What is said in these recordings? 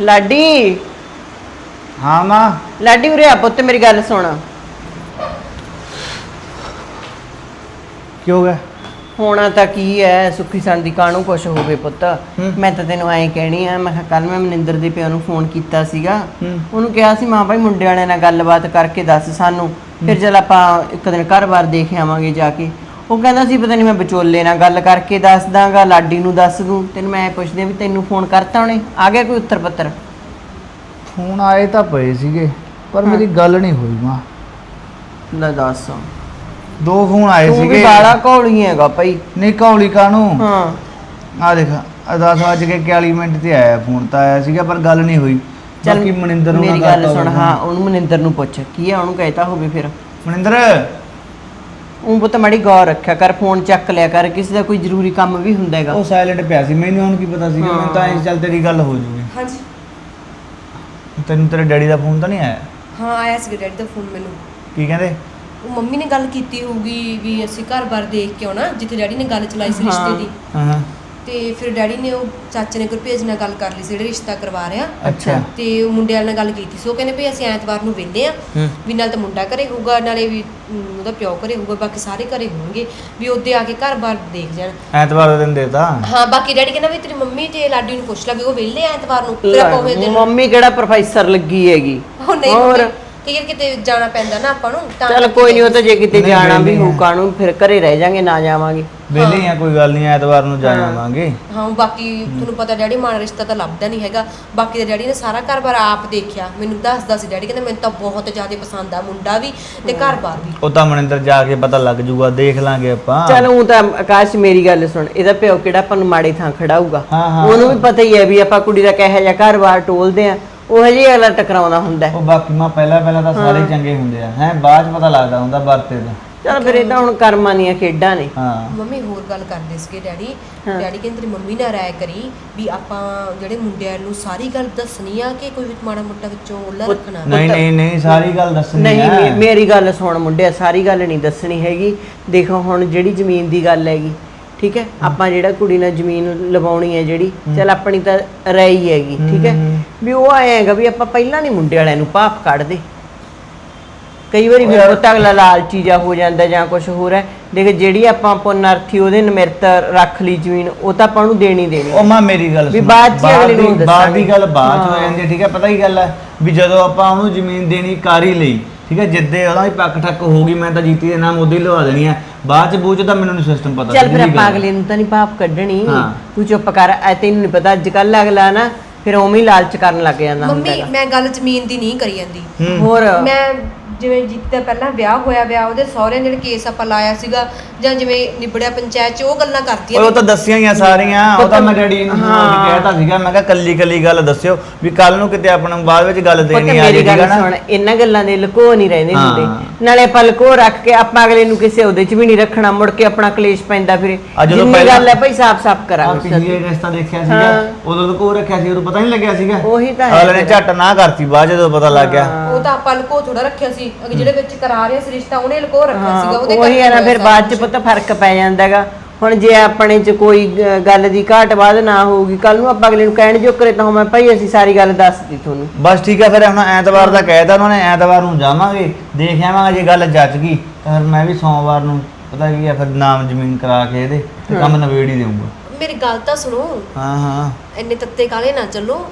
ਲਾਡੀ। ਹਾਂ ਮਾਂ। ਲਾਡੀ ਉਰੇ ਆ ਪੁੱਤ ਮੇਰੀ ਗੱਲ ਸੁਣ। ਕੀ ਹੋ ਗਿਆ? ਹੋਣਾ ਤਾਂ ਕੀ ਹੈ ਸੁੱਖੀ ਸੰਦ ਦੀ ਕਾਹਨੂੰ ਕੁਛ ਹੋਵੇ ਪੁੱਤ। ਹੂੰ। ਮੈਂ ਤਾਂ ਤੈਨੂੰ ਐਂ ਕਹਿਣੀ ਆ ਮੈਂ ਕੱਲ ਮੈਂ ਮਨਿੰਦਰ ਦੇ ਪਿਓ ਨੂੰ ਫੋਨ ਕੀਤਾ ਸੀਗਾ। ਹੂੰ। ਉਹਨੂੰ ਕਿਹਾ ਸੀ ਮਾਂ ਭਾਈ ਮੁੰਡੇ ਵਾਲਿਆਂ ਨਾਲ ਗੱਲਬਾਤ ਕਰਕੇ ਦੱਸ ਸਾਨੂੰ। ਫਿਰ ਚਲ ਆਪਾਂ ਇੱਕ ਦਿਨ ਘਰ-ਬਾਰ ਦੇਖ ਆਵਾਂਗੇ ਜਾ ਕੇ। ਉਹ ਕਹਿੰਦਾ ਸੀ ਪਤਾ ਨਹੀਂ ਮੈਂ ਵਿਚੋਲੇ ਨਾਲ ਗੱਲ ਕਰਕੇ ਦੱਸ ਦਾਂਗਾ ਲਾਡੀ ਨੂੰ ਦੱਸ ਦੂੰ। ਤੈਨੂੰ ਮੈਂ ਪੁੱਛਦੀ ਵੀ ਤੈਨੂੰ ਫੋਨ ਕਰਤਾ ਉਹਨੇ? ਆ ਗਿਆ ਕੋਈ ਉੱਤਰ ਪੱਤਰ ਫੋਨ ਆਏ ਤਾਂ ਪਏ ਸੀਗੇ ਪਰ ਮੇਰੀ ਗੱਲ ਨਹੀਂ ਹੋਈ ਮਾਂ। ਲੈ ਦੱਸ। ਦੋ ਫੋਨ ਆਏ ਤੂੰ ਵੀ ਸੀਗੇ। ਬਾਲਾ ਘੋਲੀ ਹੈਗਾ ਭਾਈ। ਨਹੀਂ ਕੌਲੀ ਕਾਨੂੰ ਹਾਂ। ਆ ਦੇਖ 10 ਵਜੇ ਕੇ 41 ਮਿੰਟ ਤੇ ਆਇਆ ਫੋਨ ਤਾਂ ਆਇਆ ਸੀਗਾ ਪਰ ਗੱਲ ਨਹੀਂ ਹੋਈ। ਬਾਕੀ ਮਨਿੰਦਰ ਨੂੰ ਮੇਰੀ ਗੱਲ ਸੁਣ। ਹਾਂ ਉਹਨੂੰ ਮਨਿੰਦਰ ਨੂੰ ਪੁੱਛ। ਕੀ ਆ ਉਹਨੂੰ ਕਹਿਤਾ ਹੋਵੇ ਫਿਰ। ਮਨਿੰਦਰ? ਉਹ ਪੁੱਤ ਮੜੀ ਗੌਰ ਰੱਖਿਆ ਕਰ ਫੋਨ ਚੱਕ ਲਿਆ ਕਰ ਕਿਸੇ ਦਾ ਕੋਈ ਜ਼ਰੂਰੀ ਕੰਮ ਵੀ ਹੁੰਦਾ ਹੈਗਾ। ਉਹ ਸਾਇਲੈਂਟ ਪਿਆ ਸੀ ਮੈਨੂੰ ਹੁਣ ਕੀ ਪਤਾ ਸੀਗਾ ਮੈਨੂੰ ਤਾਂ ਐਂ ਚੱਲ ਤੇਰੀ ਗੱਲ ਹੋ ਜੂਗੀ। ਹਾਂਜੀ। ਤੈਨੂੰ ਤੇਰੇ ਡੈਡੀ ਦਾ ਫੋਨ ਤਾਂ ਨਹੀਂ ਆਇਆ? ਹਾਂ ਆਇਆ ਸੀ ਡੈਡੀ ਦਾ ਫੋਨ ਮੈਨੂੰ। ਕੀ ਕਹਿੰਦੇ? ਉਹ ਮੰਮੀ ਨੇ ਗੱਲ ਕੀਤੀ ਹੋਊਗੀ ਵੀ ਅਸੀਂ ਘਰ-ਬਾਰ ਦੇਖ ਕੇ ਆਉਣਾ ਜਿੱਥੇ ਡੈਡੀ ਨੇ ਗੱਲ ਚਲਾਈ ਸੀ ਰਿਸ਼ਤੇ ਦੀ। ਹਾਂ ਹਾਂ। ਤੇ ਫਿਰ ਡੈਡੀ ਨੇ ਉਹ ਚਾਚੇ ਨੇ ਗੁਰਭੇਜ ਨਾਲ ਗੱਲ ਕਰ ਲਈ ਸੀ ਜਿਹੜੇ ਰਿਸ਼ਤਾ ਕਰਵਾ ਰਿਹਾ ਅੱਛਾ। ਤੇ ਉਹ ਮੁੰਡੇ ਵਾਲੇ ਨਾਲ ਗੱਲ ਕੀਤੀ ਸੀ। ਕਹਿੰਦੇ ਵੀ ਅਸੀਂ ਐਤਵਾਰ ਨੂੰ ਵਿੰਦੇ ਆ ਹੂੰ। ਵੀ ਨਾਲ ਤਾਂ ਮੁੰਡਾ ਘਰੇ ਹੋਊਗਾ ਨਾਲੇ ਵੀ ਅਮ, ਉਹਦਾ ਪਿਓ ਘਰੇ ਹੋਊਗਾ ਬਾਕੀ ਸਾਰੇ ਘਰੇ ਹੋਣਗੇ ਵੀ ਉਹਦੇ ਆ ਕੇ ਘਰ-ਬਾਰ ਦੇਖ ਜਾਣ। ਐਤਵਾਰ ਦਾ ਦਿਨ ਦੇਤਾ? ਹਾਂ ਬਾਕੀ ਡੈਡੀ ਕਹਿੰਦਾ ਵੀ ਤੇਰੀ ਮੰਮੀ ਤੇ ਲਾਡੀ ਨੂੰ ਪੁੱਛ ਲੈ ਵੀ ਉਹ ਵਿਹਲੇ ਆ ਐਤਵਾਰ ਨੂੰ ਫਿਰ ਆਪਾਂ ਉਹ ਦਿਨ ਮੰਮੀ ਕਿਹੜਾ ਪ੍ਰੋਫੈਸਰ ਲੱਗੀ ਹੈਗੀ? ਉਹ ਨਹੀਂ ਹੋਰ? ਮੰਮੀ, ਵਾਰ ਕਿਤੇ ਜਾਣਾ ਪੈਂਦਾ ਨਾ ਆਪਾਂ ਨੂੰ ਤਾਂ ਚੱਲ ਕੋਈ ਨਹੀਂ ਉਹ ਤਾਂ ਜੇ ਕਿਤੇ ਨਹੀਂ, ਜਾਣਾ ਵੀ ਵਿਹਲੇ ਹੋਊ ਆ। ਫਿਰ ਘਰੇ ਰਹਿ ਜਾਾਂਗੇ ਨਾ ਜਾਵਾਂਗੇ। ਵੇਲੇ ਆ ਕੋਈ ਗੱਲ ਨਹੀਂ ਐਤਵਾਰ ਨੂੰ ਜਾ ਆਵਾਂਗੇ। ਹਾਂ ਬਾਕੀ ਤੁਹਾਨੂੰ ਪਤਾ ਡੈਡੀ ਮਾਣ ਰਿਸ਼ਤਾ ਤਾਂ ਲੱਭਦਾ ਨਹੀਂ ਹੈਗਾ। ਬਾਕੀ ਦੇ ਡੈਡੀ ਨੇ ਸਾਰਾ ਘਰ-ਬਾਰ ਆਪ ਦੇਖਿਆ। ਮੈਨੂੰ ਦੱਸਦਾ ਸੀ ਡੈਡੀ ਕਹਿੰਦਾ ਮੈਨੂੰ ਤਾਂ ਬਹੁਤ ਜ਼ਿਆਦਾ ਪਸੰਦ ਆ ਮੁੰਡਾ ਵੀ ਤੇ ਘਰ-ਬਾਰ ਵੀ। ਉਹ ਤਾਂ ਮਨਿੰਦਰ ਜਾ ਕੇ ਪਤਾ ਲੱਗ ਜੂਗਾ ਦੇਖ ਲਾਂਗੇ ਆਪਾਂ। ਚੱਲ ਉਹ ਤਾਂ ਆਕਾਸ਼ ਮੇਰੀ ਗੱਲ ਸੁਣ ਇਹਦਾ ਪਿਓ ਕਿਹੜਾ ਆਪਾਂ ਨੂੰ ਮਾੜੀ ਥਾਂ ਖੜਾਊਗਾ। ਹਾਂ, ਹਾਂ। ਉਹਨੂੰ ਵੀ ਪਤਾ ਹੀ ਹੈ ਵੀ ਆਪਾਂ ਕੁੜੀ ਦਾ ਕਿਹੋ ਜਿਹਾ ਘਰ-ਬਾਰ ਟੋਲਦੇ ਆ। ਉਹ ਹਜੇ ਅਗਲਾ ਟਕਰਾਉਂਦਾ ਹੁੰਦਾ ਹੈ। ਉਹ ਬਾਕੀ ਮਾਂ ਪਹਿਲਾਂ ਪਹਿਲਾਂ ਤਾਂ ਸਾਰੇ ਚੰਗੇ ਹੁੰਦੇ ਆ। ਹੈ ਬਾਅਦ ਚ ਪਤਾ ਲੱਗਦਾ ਹੁੰਦਾ ਵਰਤੇ ਦਾ ਚੱਲ ਫਿਰ ਇਹ ਤਾਂ ਹੁਣ ਕਰਮਾਂ ਦੀਆਂ ਖੇਡਾਂ ਨੇ। ਹਾਂ। ਮੰਮੀ ਹੋਰ ਗੱਲ ਕਰਦੇ ਸੀਗੇ ਡੈਡੀ। ਡੈਡੀ ਕਹਿੰਦੇ ਤੇਰੀ ਮੰਮੀ ਨਾਲ ਰਾਇ ਕਰੀ ਵੀ ਆਪਾਂ ਜਿਹੜੇ ਮੁੰਡਿਆਂ ਨੂੰ ਸਾਰੀ ਗੱਲ ਦੱਸਣੀ ਆ ਕਿ ਕੋਈ ਵਿੱਚ ਮਾੜਾ ਮੋਟਾ ਵਿੱਚੋਂ ਉਹਲਾ ਰੱਖਣਾ? ਨਹੀਂ ਨਹੀਂ ਨਹੀਂ ਸਾਰੀ ਗੱਲ ਦੱਸਣੀ ਨਹੀਂ ਹੈ ਮੇਰੀ ਗੱਲ ਸੁਣ ਮੁੰਡਿਆ ਸਾਰੀ ਗੱਲ ਨਹੀਂ ਦੱਸਣੀ ਹੈਗੀ। ਦੇਖੋ ਹੁਣ ਜਿਹੜੀ ਜ਼ਮੀਨ ਦੀ ਗੱਲ ਹੈਗੀ ਠੀਕ ਹੈ? ਆਪਾਂ ਜਿਹੜਾ ਕੁੜੀ ਨਾਲ ਜ਼ਮੀਨ ਲਵਾਉਣੀ ਹੈ ਜਿਹੜੀ ਚੱਲ ਆਪਣੀ ਤਾਂ ਰਹੀ ਹੈਗੀ ਠੀਕ ਹੈ। ਵੀ ਉਹ ਆਏਗਾ ਵੀ ਆਪਾਂ ਪਹਿਲਾਂ ਨਹੀਂ ਮੁੰਡੇ ਵਾਲਿਆਂ ਨੂੰ ਪਾਪ ਕੱਢਦੇ ਕਈ ਵਾਰੀ ਫਿਰ ਉਹ ਤਾਂ ਅਗਲਾ ਲਾਲਚੀ ਜਾ ਹੋ ਜਾਂਦਾ ਜਾਂ ਕੁਝ ਹੋਰ ਹੈ ਦੇਖ ਜਿਹੜੀ ਆਪਾਂ ਪੁਨਰਥੀ ਉਹਦੇ ਨਿਮਰਤ ਰੱਖ ਲਈ ਜ਼ਮੀਨ ਉਹ ਤਾਂ ਆਪਾਂ ਨੂੰ ਦੇਣੀ ਦੇਣੀ ਉਹ ਮਾਂ ਮੇਰੀ ਗੱਲ ਵੀ। ਬਾਅਦ ਚ ਅਗਲੇ ਨੂੰ ਦੀ- ਬਾਅਦ ਦੀ ਦੱਸਾਂਗੇ। ਗੱਲ ਬਾਅਦ ਚ ਹੋ ਜਾਂਦੀ ਹੈ ਠੀਕ ਹੈ ਪਤਾ ਕੀ ਗੱਲ ਹੈ ਵੀ ਜਦੋਂ ਆਪਾਂ ਉਹਨੂੰ ਜ਼ਮੀਨ ਦੇਣੀ ਕਰ ਹੀ ਲਈ ਠੀਕ ਹੈ ਜਿੱਦੇ ਉਹਦਾ ਵੀ ਪੱਕ ਠੱਕ ਹੋ ਗਈ ਮੈਂ ਤਾਂ ਜੀਤੀ ਦੇ ਨਾਮ ਉਹਦੇ ਹੀ ਲਵਾ ਦੇਣੀ ਹੈ ਬਾਅਦ ਚ ਬੂਝ ਤਾਂ ਮੈਨੂੰ ਨਹੀਂ ਸਿਸਟਮ ਪਤਾ ਚੱਲ ਫਿਰ ਆਪਾਂ ਗੱਲ। ਅਗਲੇ ਨੂੰ ਤਾਂ ਨਹੀਂ ਪਾਪ ਕੱਢਣੀ ਹਾਂ। ਤੂੰ ਚੁੱਪ ਕਰ ਐ ਤੈਨੂੰ ਨਹੀਂ ਪਤਾ ਅੱਜ ਕੱਲ ਅਗਲਾ ਨਾ ਫਿਰ ਉਵੇਂ ਹੀ ਲਾਲਚ ਕਰਨ ਲੱਗ ਜਾਂਦਾ ਹੁੰਦਾ ਮੰਮੀ ਹੈਗਾ। ਮੈਂ ਗੱਲ ਜ਼ਮੀਨ ਦੀ ਨਹੀਂ ਕਰੀ ਜਾਂਦੀ ਹੂੰ। ਹੋਰ ਮੈਂ ਜਿਵੇਂ ਜਿੱਤੇ ਪਹਿਲਾਂ ਵਿਆਹ ਹੋਇਆ ਵਿਆਹ ਉਹਦੇ ਸਹੁਰਿਆਂ ਜਿਹੜੇ ਕੇਸ ਆਪਾਂ ਲਾਇਆ ਸੀਗਾ ਜਾਂ ਜਿਵੇਂ ਨਿਬੜਿਆ ਪੰਚਾਇਤ ਚ ਉਹ ਗੱਲਾਂ ਕਰਦੀਆਂ ਉਹ ਤਾਂ ਦੱਸੀਆਂ ਹੀ ਆ ਸਾਰੀਆਂ ਉਹ ਤਾਂ ਮੈਂ ਡੈਡੀ ਨੂੰ ਕਹਿਤਾ ਸੀਗਾ ਮੈਂ ਕਿਹਾ ਕੱਲੀ ਕੱਲੀ ਗੱਲ ਦੱਸਿਓ ਵੀ ਕੱਲ ਨੂੰ ਕਿਤੇ ਆਪਾਂ ਨੂੰ ਬਾਅਦ ਵਿੱਚ ਗੱਲ ਦੇਣੀ ਆ ਮੇਰੀ ਗੱਲ ਸੁਣ ਇਹਨਾਂ ਗੱਲਾਂ ਦੇ ਲੁਕੋ ਨਹੀਂ ਰਹਿੰਦੇ। ਹੁੰਦੇ ਨਾਲੇ ਆਪਾਂ ਲੁਕੋ ਰੱਖ ਕੇ ਆਪਾਂ ਅਗਲੇ ਨੂੰ ਕਿਸੇ ਉਹਦੇ 'ਚ ਵੀ ਨਹੀਂ ਰੱਖਣਾ ਮੁੜ ਕੇ ਆਪਣਾ ਕਲੇਸ਼ ਪੈਂਦਾ ਫਿਰੇ। ਜਿੰਨੀ ਪਹਿਲਾਂ- ਗੱਲ ਹੈ ਭਾਈ ਸਾਫ਼-ਸਾਫ਼ ਕਰਾਂਗੇ ਪਿਛਲੀ ਰਿਸ਼ਤਾ ਦੇਖਿਆ ਸੀਗਾ। ਉਦੋਂ ਤਾਂ ਕੋ ਰੱਖਿਆ ਸੀ ਉਦੋਂ ਪਤਾ ਨਹੀਂ ਲੱਗਿਆ ਸੀਗਾ। ਉਹੀ ਤਾਂ ਹੈ ਅਗਲੇ ਨੇ ਝੱਟ ਨਾ ਕਰਤੀ ਬਾਅਦ ਜਦੋਂ ਪਤਾ ਲੱਗ ਗਿਆ। ਉਹ ਤਾਂ ਆਪਾਂ ਲਕੋ ਥੋੜਾ ਰੱਖਿਆ ਸੀ। ਅਗੇ ਜਿਹੜੇ ਵਿੱਚ ਕਰਾ ਰਿਹਾ ਸੀ ਰਿਸ਼ਤਾ ਉਹਨੇ ਲਕੋ ਰੱਖਿਆ ਸੀਗਾ ਉਹਦੇ ਉਹੀ ਹੈ ਨਾ ਕਰਕੇ ਫਿਰ ਹੋਇਆ ਬਾਅਦ 'ਚ ਸਾਰਾ ਪੁੱਤ ਫ਼ਰਕ ਪੈ ਜਾਂਦਾ ਹੈਗਾ ਹੁਣ ਜੇ ਆਪਣੇ 'ਚ ਕੋਈ ਗ- ਗੱਲ ਦੀ ਘਾਟ ਬਾਅਦ ਨਾ ਹੋਊਗੀ ਕੱਲ ਨੂੰ ਆਪਾਂ ਅਗਲੇ ਨੂੰ ਕਹਿਣ ਜੋ ਕਰੇ ਤਾਂ ਮੈਂ ਭਾਈ ਅਸੀਂ ਸਾਰੀ ਗੱਲ ਦੱਸਦੀ ਤੁਹਾਨੂੰ। ਬਸ ਠੀਕ ਹੈ ਫਿਰ ਹੁਣ ਐਤਵਾਰ ਦਾ ਕਹਿਤਾ ਉਹਨਾਂ ਨੇ ਐਤਵਾਰ ਨੂੰ ਜਾਵਾਂਗੇ ਦੇਖ ਆਵਾਂਗੇ ਜੇ ਗੱਲ ਜੱਜ ਗਈ ਤਾਂ ਫਿਰ ਮੈਂ ਵੀ ਸੋਮਵਾਰ ਨੂੰ ਪਤਾ ਕੀ ਹੈ ਫਿਰ ਨਾਮ ਜ਼ਮੀਨ ਕਰਾ ਕੇ ਇਹਦੇ ਤੇ ਕੰਮ ਨਵੇੜ ਹੀ ਦੇਊਂਗਾ। ਕੁਛ। ਮੇਰੀ ਗੱਲ ਤਾਂ ਸੁਣੋ ਹਾਂ ਹਾਂ। ਇੰਨੇ ਤੱਤੇ ਕਾਲੇ ਨਾ ਚੱਲੋ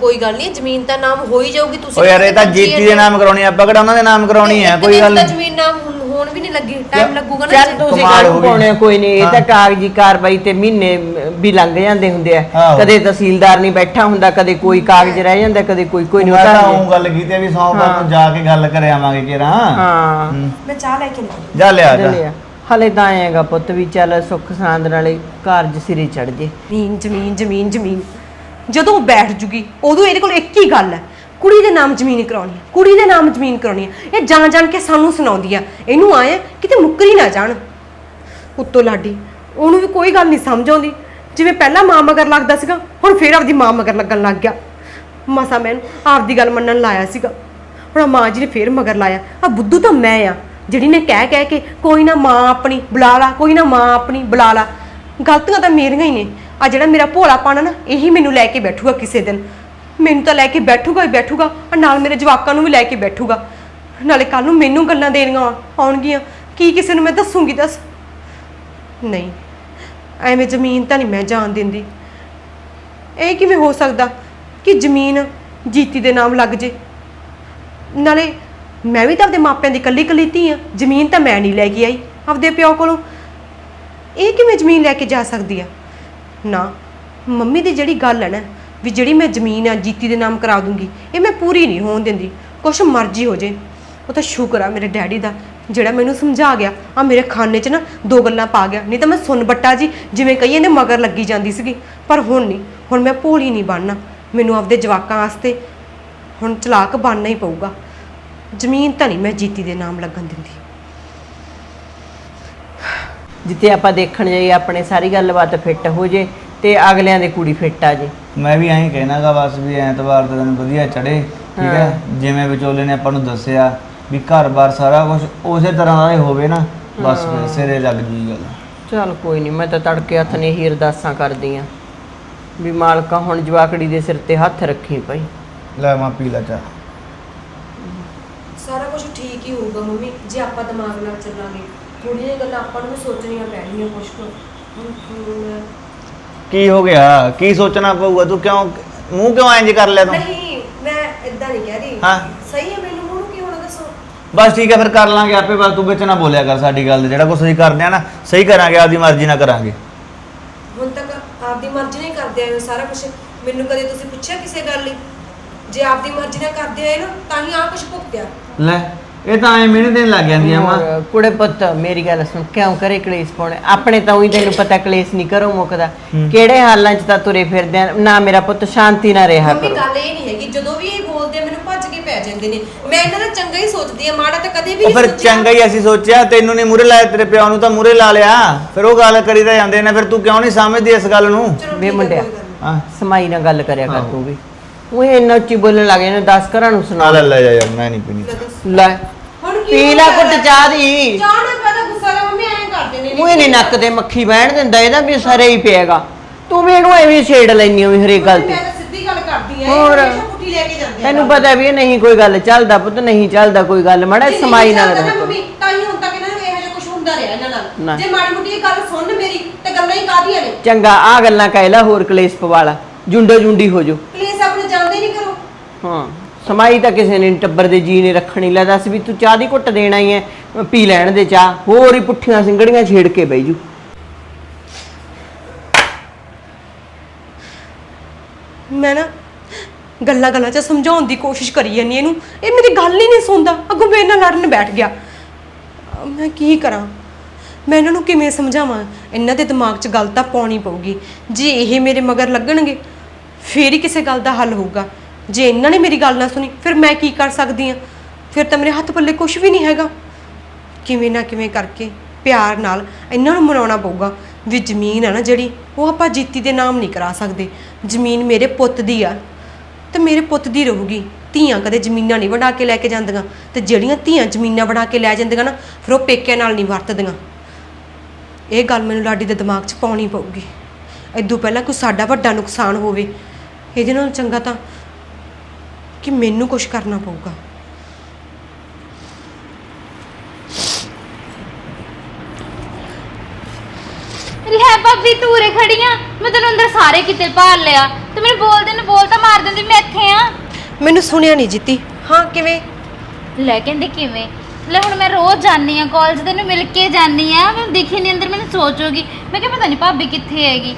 ਕੋਈ ਗੱਲ ਨਹੀਂ ਜ਼ਮੀਨ ਤਾਂ ਨਾਮ ਹੋ ਹੀ ਜਾਊਗੀ ਤੁਸੀਂ ਉਹ ਯਾਰ ਇਹ ਤਾਂ ਜੀਤੀ ਦੇ ਨਾਮ ਕਰਾਉਣੀ ਆ, ਆਪਾਂ ਕਿਹੜਾ ਉਹਨਾਂ ਦੇ ਨਾਮ ਕਰਾਉਣੀ ਹੈ ਕੋਈ ਗੱਲ ਤਾਂ ਨਹੀਂ। ਜ਼ਮੀਨ ਨਾਮ ਹੁਣ- ਹੋਣ ਵੀ ਨਹੀਂ ਲੱਗੀ ਟਾਈਮ ਲੱਗੂਗਾ ਨਾ ਚੱਲ। ਤੁਸੀਂ ਕਮਾਲ ਕਾਹਨੂੰ ਹੋ ਗਈ। ਪਾਉਣੇ ਕੋਈ ਨਹੀਂ ਇਹ ਤਾਂ ਹਾਂ। ਕਾਗਜ਼ੀ ਕਾਰਵਾਈ ਤੇ ਮਹੀਨੇ ਵੀ ਲੰਘ ਜਾਂਦੇ ਹੁੰਦੇ ਆ। ਆਹੋ। ਕਦੇ ਤਹਿਸੀਲਦਾਰ ਨਹੀਂ ਬੈਠਾ ਹੁੰਦਾ ਕਦੇ ਕੋਈ ਕਾਗਜ਼ ਰਹਿ ਜਾਂਦਾ ਕਦੇ ਕੋਈ ਕੋਈ ਨਹੀਂ ਮੈਂ ਤਾਂ ਉਹ ਗੱਲ ਕੀਤੀ ਆ ਵੀ ਸੋਮਵਾਰ ਨੂੰ ਜਾ ਕੇ ਗੱਲ ਕਰ ਆਵਾਂਗੇ ਕਿਰਾ ਹਾਂ। ਮੈਂ ਚਾਹ ਲੈ ਕੇ ਨਿਕਲੀ ਜਾ ਲਿਆ ਜਾ। ਹਲੇ ਤਾਂ ਆਏਗਾ ਪੁੱਤ ਵੀ ਚੱਲ ਸੁੱਖ ਸਾਂਦ ਨਾਲੇ ਕਾਰਜ ਸਿਰੇ ਚੜ ਜੇ। ਜ਼ਮੀਨ ਜ਼ਮੀਨ ਜ਼ਮੀਨ ਜ਼ਮੀਨ। ਜਦੋਂ ਉਹ ਬੈਠ ਜੂਗੀ, ਉਦੋਂ ਇਹਦੇ ਕੋਲ ਇੱਕ ਹੀ ਗੱਲ ਹੈ, ਕੁੜੀ ਦੇ ਨਾਮ ਜ਼ਮੀਨ ਕਰਾਉਣੀ ਹੈ, ਕੁੜੀ ਦੇ ਨਾਮ ਜ਼ਮੀਨ ਕਰਾਉਣੀ ਹੈ, ਇਹ ਜਾਣ ਜਾਣ ਕੇ ਸਾਨੂੰ ਸੁਣਾਉਂਦੀ ਆ ਇਹਨੂੰ ਆਇਆ ਕਿਤੇ ਮੁੱਕਰੀ ਨਾ ਜਾਣ। ਉੱਤੋਂ ਲਾਡੀ, ਉਹਨੂੰ ਵੀ ਕੋਈ ਗੱਲ ਨਹੀਂ ਸਮਝ ਆਉਂਦੀ, ਜਿਵੇਂ ਪਹਿਲਾਂ ਮਾਂ ਮਗਰ ਲੱਗਦਾ ਸੀਗਾ, ਹੁਣ ਫੇਰ ਆਪਦੀ ਮਾਂ ਮਗਰ ਲੱਗਣ ਲੱਗ ਗਿਆ। ਮਸਾ ਮੈਨੂੰ ਆਪਦੀ ਗੱਲ ਮੰਨਣ ਲਾਇਆ ਸੀਗਾ। ਹੁਣ ਮਾਂ ਜੀ ਨੇ ਫੇਰ ਮਗਰ ਲਾਇਆ ਆ ਬੁੱਧੂ ਤਾਂ ਮੈਂ ਆ, ਜਿਹੜੀ ਨੇ ਕਹਿ ਕਹਿ ਕੇ ਕੋਈ ਨਾ ਮਾਂ ਆਪਣੀ ਬੁਲਾ ਲਾ, ਕੋਈ ਨਾ ਮਾਂ ਆਪਣੀ ਬੁਲਾ ਲਾ। ਗਲਤੀਆਂ ਤਾਂ ਮੇਰੀਆਂ ਹੀ ਨੇ ਆ ਜਿਹੜਾ ਮੇਰਾ ਭੋਲਾ ਆ ਨਾ, ਇਹੀ ਮੈਨੂੰ ਲੈ ਕੇ ਬੈਠੂਗਾ ਕਿਸੇ ਦਿਨ। ਮੈਨੂੰ ਤਾਂ ਲੈ ਕੇ ਬੈਠੂਗਾ ਹੀ ਬੈਠੂਗਾ, ਔਰ ਨਾਲ ਮੇਰੇ ਜਵਾਕਾਂ ਨੂੰ ਵੀ ਲੈ ਕੇ ਬੈਠੂਗਾ। ਨਾਲੇ ਕੱਲ ਨੂੰ ਮੈਨੂੰ ਗੱਲਾਂ ਦੇਣੀਆਂ ਆਉਣ- ਆਉਣਗੀਆਂ, ਕੀ ਕਿਸੇ ਨੂੰ ਮੈਂ ਦੱਸੂਗੀ, ਦੱਸ। ਨਹੀਂ, ਐਵੇਂ ਜ਼ਮੀਨ ਤਾਂ ਨਹੀਂ ਮੈਂ ਜਾਣ ਦਿੰਦੀ। ਇਹ ਕਿਵੇਂ ਹੋ ਸਕਦਾ ਕਿ ਜ਼ਮੀਨ ਜੀਤੀ ਦੇ ਨਾਮ ਲੱਗ ਜੇ? ਨਾਲੇ ਮੈਂ ਵੀ ਤਾਂ ਆਪਦੇ ਮਾਪਿਆਂ ਦੀ ਇਕੱਲੀ ਇਕੱਲੀ ਧੀ ਆ, ਜ਼ਮੀਨ ਤਾਂ ਮੈਂ ਨਹੀਂ ਲੈ ਕੇ ਆਈ ਆਪਦੇ ਪਿਓ ਕੋਲੋਂ। ਇਹ ਕਿਵੇਂ ਜ਼ਮੀਨ ਲੈ ਕੇ ਜਾ ਸਕਦੀ ਆ? ਨਾ। ਮੰਮੀ ਦੀ ਜਿਹੜੀ ਗੱਲ ਹੈ ਨਾ, ਵੀ ਜਿਹੜੀ ਮੈਂ ਜ਼ਮੀਨ ਆ, ਜੀਤੀ ਦੇ ਨਾਮ ਕਰਾ ਦੂੰਗੀ, ਇਹ ਮੈਂ ਪੂਰੀ ਨਹੀਂ ਹੋਣ ਦਿੰਦੀ। ਕੁਛ ਮਰਜ਼ੀ ਹੋ ਜੇ। ਉਹ ਤਾਂ ਸ਼ੁਕਰ ਆ ਮੇਰੇ ਡੈਡੀ ਦਾ, ਜਿਹੜਾ ਮੈਨੂੰ ਸਮਝਾ ਗਿਆ। ਆ ਮੇਰੇ ਖਾਨੇ 'ਚ ਨਾ ਦੋ ਗੱਲਾਂ ਪਾ ਗਿਆ। ਨਹੀਂ ਤਾਂ ਮੈਂ ਸੁਣ ਬੱਟਾ ਜੀ, ਜਿਵੇਂ ਕਹੀਏ ਨੇ ਮਗਰ ਲੱਗੀ ਜਾਂਦੀ ਸੀਗੀ। ਪਰ ਹੁਣ ਨਹੀਂ, ਹੁਣ ਮੈਂ ਭੋਲੀ ਨਹੀਂ ਬਣਨਾ। ਮੈਨੂੰ ਆਪਦੇ ਜਵਾਕਾਂ ਵਾਸਤੇ ਹੁਣ ਚਲਾਕ ਬਣਨਾ ਹੀ ਪਊਗਾ। ਜ਼ਮੀਨ ਤਾਂ ਨਹੀਂ ਮੈਂ ਜੀਤੀ ਦੇ ਨਾਮ ਲੱਗਣ ਦਿੰਦੀ। ਜਿੱਥੇ ਆਪਾਂ ਦੇਖਣ ਜਾਈਏ ਆਪਣੇ ਸਾਰੀ ਗੱਲਬਾਤ ਫਿੱਟ ਹੋ ਜੇ ਤੇ ਅਗਲਿਆਂ ਦੇ ਕੁੜੀ ਫਿੱਟ ਆ ਜੇ। ਮੈਂ ਵੀ ਐਂ ਕਹਿਣਾਗਾ ਬਸ ਵੀ ਐਤਵਾਰ ਦਾ ਦਿਨ ਵਧੀਆ ਚੜੇ ਠੀਕ ਹੈ? ਜਿਵੇਂ ਵਿਚੋਲੇ ਨੇ ਆਪਾਂ ਨੂੰ ਦੱਸਿਆ ਵੀ ਘਰ-ਬਾਰ ਸਾਰਾ ਕੁਝ ਉਸੇ ਤਰ੍ਹਾਂ ਦਾ ਹੀ ਹੋਵੇ ਨਾ ਬਸ ਫਿਰ ਸਿਰੇ ਲੱਗ ਜੂਗੀ ਗੱਲ। ਚਲ ਕੋਈ ਨਹੀਂ ਮੈਂ ਤਾਂ ਤੜਕੇ ਹੱਥ ਨੇ ਹੀ ਅਰਦਾਸਾਂ ਕਰਦੀ ਆ ਵੀ ਮਾਲਕਾ ਹੁਣ ਜਵਾਕੜੀ ਦੇ ਸਿਰ ਤੇ ਹੱਥ ਰੱਖੀ ਭਾਈ। ਲੈ ਮਾਂ ਪੀ ਲੈ ਚਾਹ। ਸਾਰਾ ਕੁਝ ਠੀਕ ਹੀ ਹੋਊਗਾ ਮੰਮੀ ਜੇ ਆਪਾਂ ਦਿਮਾਗ ਨਾਲ ਚੱਲਾਂਗੇ। ਥੋੜੀਆਂ ਗੱਲਾਂ ਆਪਾਂ ਨੂੰ ਵੀ ਸੋਚਣੀਆਂ ਪੈਣਗੀਆਂ ਕੁਝ ਕੁ। ਹੁਣ ਹੁਣ- ਕੀ ਹੋ ਗਿਆ? ਕੀ ਸੋਚਣਾ ਪਊਗਾ? ਤੂੰ ਕਿਉਂ ਮੂੰਹ ਕਿਉਂ ਇੰਜ ਕਰ ਲਿਆ ਤੂੰ? ਨਹੀਂ ਮੈਂ ਇਦਾਂ ਨਹੀਂ ਕਹਿ ਰਹੀ। ਹਾਂ। ਸਹੀ ਹੈ ਮੈਨੂੰ ਮੂੰਹ ਨੂੰ ਕੀ ਹੋਣਾ ਦੱਸੋ? ਬਸ ਠੀਕ ਹੈ ਫਿਰ ਕਰ ਲਾਂਗੇ ਆਪੇ ਬਸ ਤੂੰ ਵਿੱਚ ਨਾ ਬੋਲਿਆ ਕਰ ਸਾਡੀ ਗੱਲ ਦੇ ਜਿਹੜਾ ਕੁਛ ਅਸੀਂ ਕਰਦੇ ਆ ਨਾ ਸਹੀ ਕਰਾਂਗੇ ਆਪਦੀ ਮਰਜ਼ੀ ਨਾਲ ਕਰਾਂਗੇ। ਹੁਣ ਤੱਕ ਆਪਦੀ ਮਰਜ਼ੀ ਨਾਲ ਹੀ ਕਰਦੇ ਆਏ ਹੋ ਸਾਰਾ ਕੁਝ ਮੈਨੂੰ ਕਦੇ ਤੁਸੀਂ ਪੁੱਛਿਆ ਕਿਸੇ ਗੱਲ ਲਈ? ਜੇ ਆਪਦੀ ਮਰਜ਼ੀ ਨਾਲ ਕਰਦੇ ਆਏ ਨਾ ਤਾਂ ਹੀ ਆ ਕੁਝ ਭੁਗਤਿਆ ਲੈ ਇਹ ਤਾਂ ਐ ਮਿਹਨਤ ਦੇਣ ਲੱਗ ਜਾਂਦੀਆਂ ਮਾਂ ਕੁੜੇ ਪੁੱਤ ਮੇਰੀ ਗੱਲ ਸੁਣ ਕਿਉਂ ਕਰੇ ਕਲੇਸ਼ ਪਾਉਣੇ? ਆਪਣੇ ਤਾਂ ਉਹੀ ਤੈਨੂੰ ਪਤਾ ਕਲੇਸ਼ ਨਹੀਂ ਕਰੋ ਮੁੱਕਦਾ। ਕਿਹੜੇ ਹਾਲਾਂ 'ਚ ਤਾਂ ਤੁਰੇ ਫਿਰਦੇ ਆ? ਨਾ ਮੇਰਾ ਪੁੱਤ ਸ਼ਾਂਤੀ ਨਾਲ ਰਿਹਾ ਮੰਮੀ ਕਰੋ। ਗੱਲ ਇਹ ਨਹੀਂ ਹੈਗੀ ਜਦੋਂ ਵੀ ਇਹ ਬੋਲਦੇ ਆ, ਮੈਨੂੰ ਭੱਜ ਕੇ ਪੈ ਜਾਂਦੇ ਨੇ। ਮੈਂ ਇਹਨਾਂ ਦਾ ਚੰਗਾ ਹੀ ਸੋਚਦੀ ਆ ਮਾੜਾ ਤਾਂ ਕਦੇ ਵੀ ਉਹ ਨਹੀਂ ਫਿਰ ਸੋਚਿਆ ਚੰਗਾ ਹੀ ਅਸੀਂ ਸੋਚਿਆ ਤੈਨੂੰ ਨਹੀਂ ਮੂਰੇ ਲਾਇਆ ਤੇਰੇ ਪਿਓ ਨੂੰ ਤਾਂ ਮੂਰੇ ਲਾ ਲਿਆ। ਫਿਰ ਉਹ ਗੱਲ ਕਰੀ ਤਾਂ ਜਾਂਦੇ ਨੇ ਫਿਰ ਤੂੰ ਕਿਉਂ ਨਹੀਂ ਸਮਝਦੀ ਇਸ ਗੱਲ ਨੂੰ? ਚਲੋ ਵੇ ਮੁੰਡਿਆ ਕੋਈ ਗੱਲ ਸਮਾਈ ਨਾਲ ਗੱਲ ਕਰਿਆ ਕਰ ਆਹੋ। ਤੂੰ ਵੀ। ਉਹ ਇੰਨਾ ਉੱਚੀ ਬੋਲਣ ਲੱਗ ਜਾਂਦੇ 10 ਘਰਾਂ ਨੂੰ ਸੁਣਾ ਲੈ ਲੈ ਜਾ ਯਾਰ ਮੈਂ ਨਹੀਂ ਪੀਣੀ ਲੈ ਦੱਸ। ਲੈ ਹੁਣ ਕੀ ਪੀ ਲੈ ਘੁੱਟ ਹੈ? ਚਾਹ ਦੀ ਚਾਹ ਨਾਲ ਪਤਾ ਗੁੱਸਾ ਦਾ ਮੰਮੀ ਐਂ ਕਰਦੇ ਨੇ ਉਹ ਨਹੀਂ ਨੱਕ ਤੇ ਮੱਖੀ ਬਹਿਣ ਦਿੰਦਾ ਇਹਦਾ ਵੀ ਸਰੇ ਹੀ ਪਿਆਗਾ ਤੂੰ ਵੀ ਇਹਨੂੰ ਐਵੇਂ ਛੇੜ ਲੈਣੀ ਹੋਈ ਹਰੇਕ ਗੱਲ ਤੇ ਮੈਂ ਤਾਂ ਸਿੱਧੀ ਗੱਲ ਕਰਦੀ ਆ ਹੋਰ। ਇਹ ਹਮੇਸ਼ਾ ਪੁੱਠੀ ਲੈ ਕੇ ਜਾਂਦੇ ਆ ਤੈਨੂੰ ਪਤਾ ਵੀ ਇਹ ਨਹੀਂ ਕੋਈ ਗੱਲ ਚੱਲਦਾ ਪੁੱਤ ਨਹੀਂ ਚੱਲਦਾ ਕੋਈ ਗੱਲ ਮੜਾ ਸਮਾਈ ਨਾਲ ਨਾ ਰਹਿ। ਮੰਮੀ ਤਾਂ ਹੀ ਹੁਣ ਤੱਕ ਇਹਨਾਂ ਨੂੰ ਇਹੋ ਜਿਹਾ ਕੁਝ ਹੁੰਦਾ ਰਿਹਾ ਇਹਨਾਂ ਨਾ। ਨਾਲ ਜੇ ਮਾੜੀ ਮੋਟੀ ਇਹ ਗੱਲ ਸੁਣ ਮੇਰੀ ਤੇ ਗੱਲਾਂ ਹੀ ਕਾਹਦੀਆਂ ਨੇ ਚੰਗਾ ਆ ਗੱਲਾਂ ਕਹਿ ਲੈ ਹੋਰ ਕਲੇਸ਼ ਪਵਾਲਾ ਜੁੰਡੋ ਜੁੰਡੀ ਹੋ ਜੋ ਪਲੀਜ਼ ਆਪਣੇ ਜਾਂਦੇ ਹੀ ਨਹੀਂ ਕਰੋ ਹਾਂ। ਸਮਾਈ ਤਾਂ ਕਿਸੇ ਨੇ ਨੀ, ਟੱਬਰ ਦੇ ਜੀ ਨੇ ਰੱਖਣੀ, ਲੈ ਦੱਸ ਵੀ ਤੂੰ ਚਾਹ ਦੀ ਘੁੱਟ ਦੇਣਾ ਹੀ ਐ, ਪੀ ਲੈਣ ਦੇ ਚਾਹ, ਹੋਰ ਹੀ ਪੁੱਠੀਆਂ ਸਿੰਗੜੀਆਂ ਛੇੜ ਕੇ ਬਈ ਜੂ। ਮੈਂ ਨਾ ਗੱਲਾਂ ਗੱਲਾਂ 'ਚ ਸਮਝਾਉਣ ਦੀ ਕੋਸ਼ਿਸ਼ ਕਰੀ ਜਾਂਦੀ ਇਹਨੂੰ, ਇਹ ਮੇਰੀ ਗੱਲ ਹੀ ਨਹੀਂ ਸੁਣਦਾ, ਅੱਗੋਂ ਮੇਰੇ ਨਾਲ ਲੜਨ ਬੈਠ ਗਿਆ। ਅਹ ਮੈਂ ਕੀ ਕਰਾਂ? ਮੈਂ ਇਹਨਾਂ ਨੂੰ ਕਿਵੇਂ ਸਮਝਾਵਾਂ? ਇਹਨਾਂ ਦੇ ਦਿਮਾਗ 'ਚ ਗੱਲ ਤਾਂ ਪਾਉਣੀ ਪਊਗੀ। ਜੇ ਇਹ ਮੇਰੇ ਮਗਰ ਲੱਗਣਗੇ, ਫੇਰ ਹੀ ਕਿਸੇ ਗੱਲ ਦਾ ਹੱਲ ਹੋਊਗਾ। ਜੇ ਇਹਨਾਂ ਨੇ ਮੇਰੀ ਗੱਲ ਨਾ ਸੁਣੀ, ਫਿਰ ਮੈਂ ਕੀ ਕਰ ਸਕਦੀ ਆ ਫਿਰ ਤਾਂ ਮੇਰੇ ਹੱਥ ਪੱਲੇ ਕੁਝ ਵੀ ਨਹੀਂ ਹੈਗਾ। ਕਿਵੇਂ ਨਾ ਕਿਵੇਂ ਕਰਕੇ ਪਿਆਰ ਨਾਲ ਇਹਨਾਂ ਨੂੰ ਮਨਾਉਣਾ ਪਊਗਾ। ਵੀ ਜ਼ਮੀਨ ਆ ਨਾ ਜਿਹੜੀ, ਉਹ ਆਪਾਂ ਜੀਤੀ ਦੇ ਨਾਮ ਨਹੀਂ ਕਰਾ ਸਕਦੇ। ਜ਼ਮੀਨ ਮੇਰੇ ਪੁੱਤ ਦੀ ਆ। ਤੇ ਮੇਰੇ ਪੁੱਤ ਦੀ ਰਹੂਗੀ। ਧੀਆਂ ਕਦੇ ਜ਼ਮੀਨਾਂ ਨਹੀਂ ਵੜਾ ਕੇ ਲੈ ਕੇ ਜਾਂਦੀਆਂ। ਤੇ ਜਿਹੜੀਆਂ ਧੀਆਂ ਜ਼ਮੀਨਾਂ ਵੜਾ ਕੇ ਲੈ ਜਾਂਦੀਆਂ ਨਾ, ਫਿਰ ਉਹ ਪੇਕਿਆਂ ਨਾਲ ਨਹੀਂ ਵਰਤਦੀਆਂ। ਇਹ ਗੱਲ ਮੈਨੂੰ ਲਾਡੀ ਦੇ ਦਿਮਾਗ 'ਚ ਪਾਉਣੀ ਪਊਗੀ। ਇਦੋਂ ਪਹਿਲਾਂ ਕੋਈ ਸਾਡਾ ਵੱਡਾ ਨੁਕਸਾਨ ਹੋਵੇ। ਇਹਦੇ ਨਾਲ ਚੰਗਾ ਤਾਂ ਕਿ ਮੈਨੂੰ ਕੁਝ ਕਰਨਾ ਪਊਗਾ। ਰਿਹਾ ਭਾਬੀ ਤੂੰ ਉਰੇ ਖੜੀ ਆ। ਮੈਂ ਤੈਨੂੰ ਅੰਦਰ ਸਾਰੇ ਕਿਤੇ ਭਾਲ ਲਿਆ। ਤੇ ਮੈਨੂੰ ਬੋਲਦੇ ਨੂੰ ਬੋਲ ਤਾਂ ਮਾਰ ਦਿੰਦੀ ਮੈਂ ਇੱਥੇ ਆ। ਮੈਨੂੰ ਸੁਣਿਆ ਨਹੀਂ ਜਿੱਤੀ। ਹਾਂ ਕਿਵੇਂ? ਲੈ ਕਹਿੰਦੇ ਕਿਵੇਂ? ਲੈ ਹੁਣ ਮੈਂ ਰੋਜ਼ ਜਾਨੀ ਆ ਕਾਲਜ ਤੈਨੂੰ ਮਿਲ ਕੇ ਜਾਨੀ ਆ। ਮੈਨੂੰ ਦਿਖੀ ਨਹੀਂ ਅੰਦਰ ਮੈਨੂੰ ਸੋਚ ਹੋਗੀ ਮੈਂ ਕਿਹਾ ਪਤਾ ਨਹੀਂ ਭਾਬੀ ਕਿੱਥੇ ਹੈਗੀ।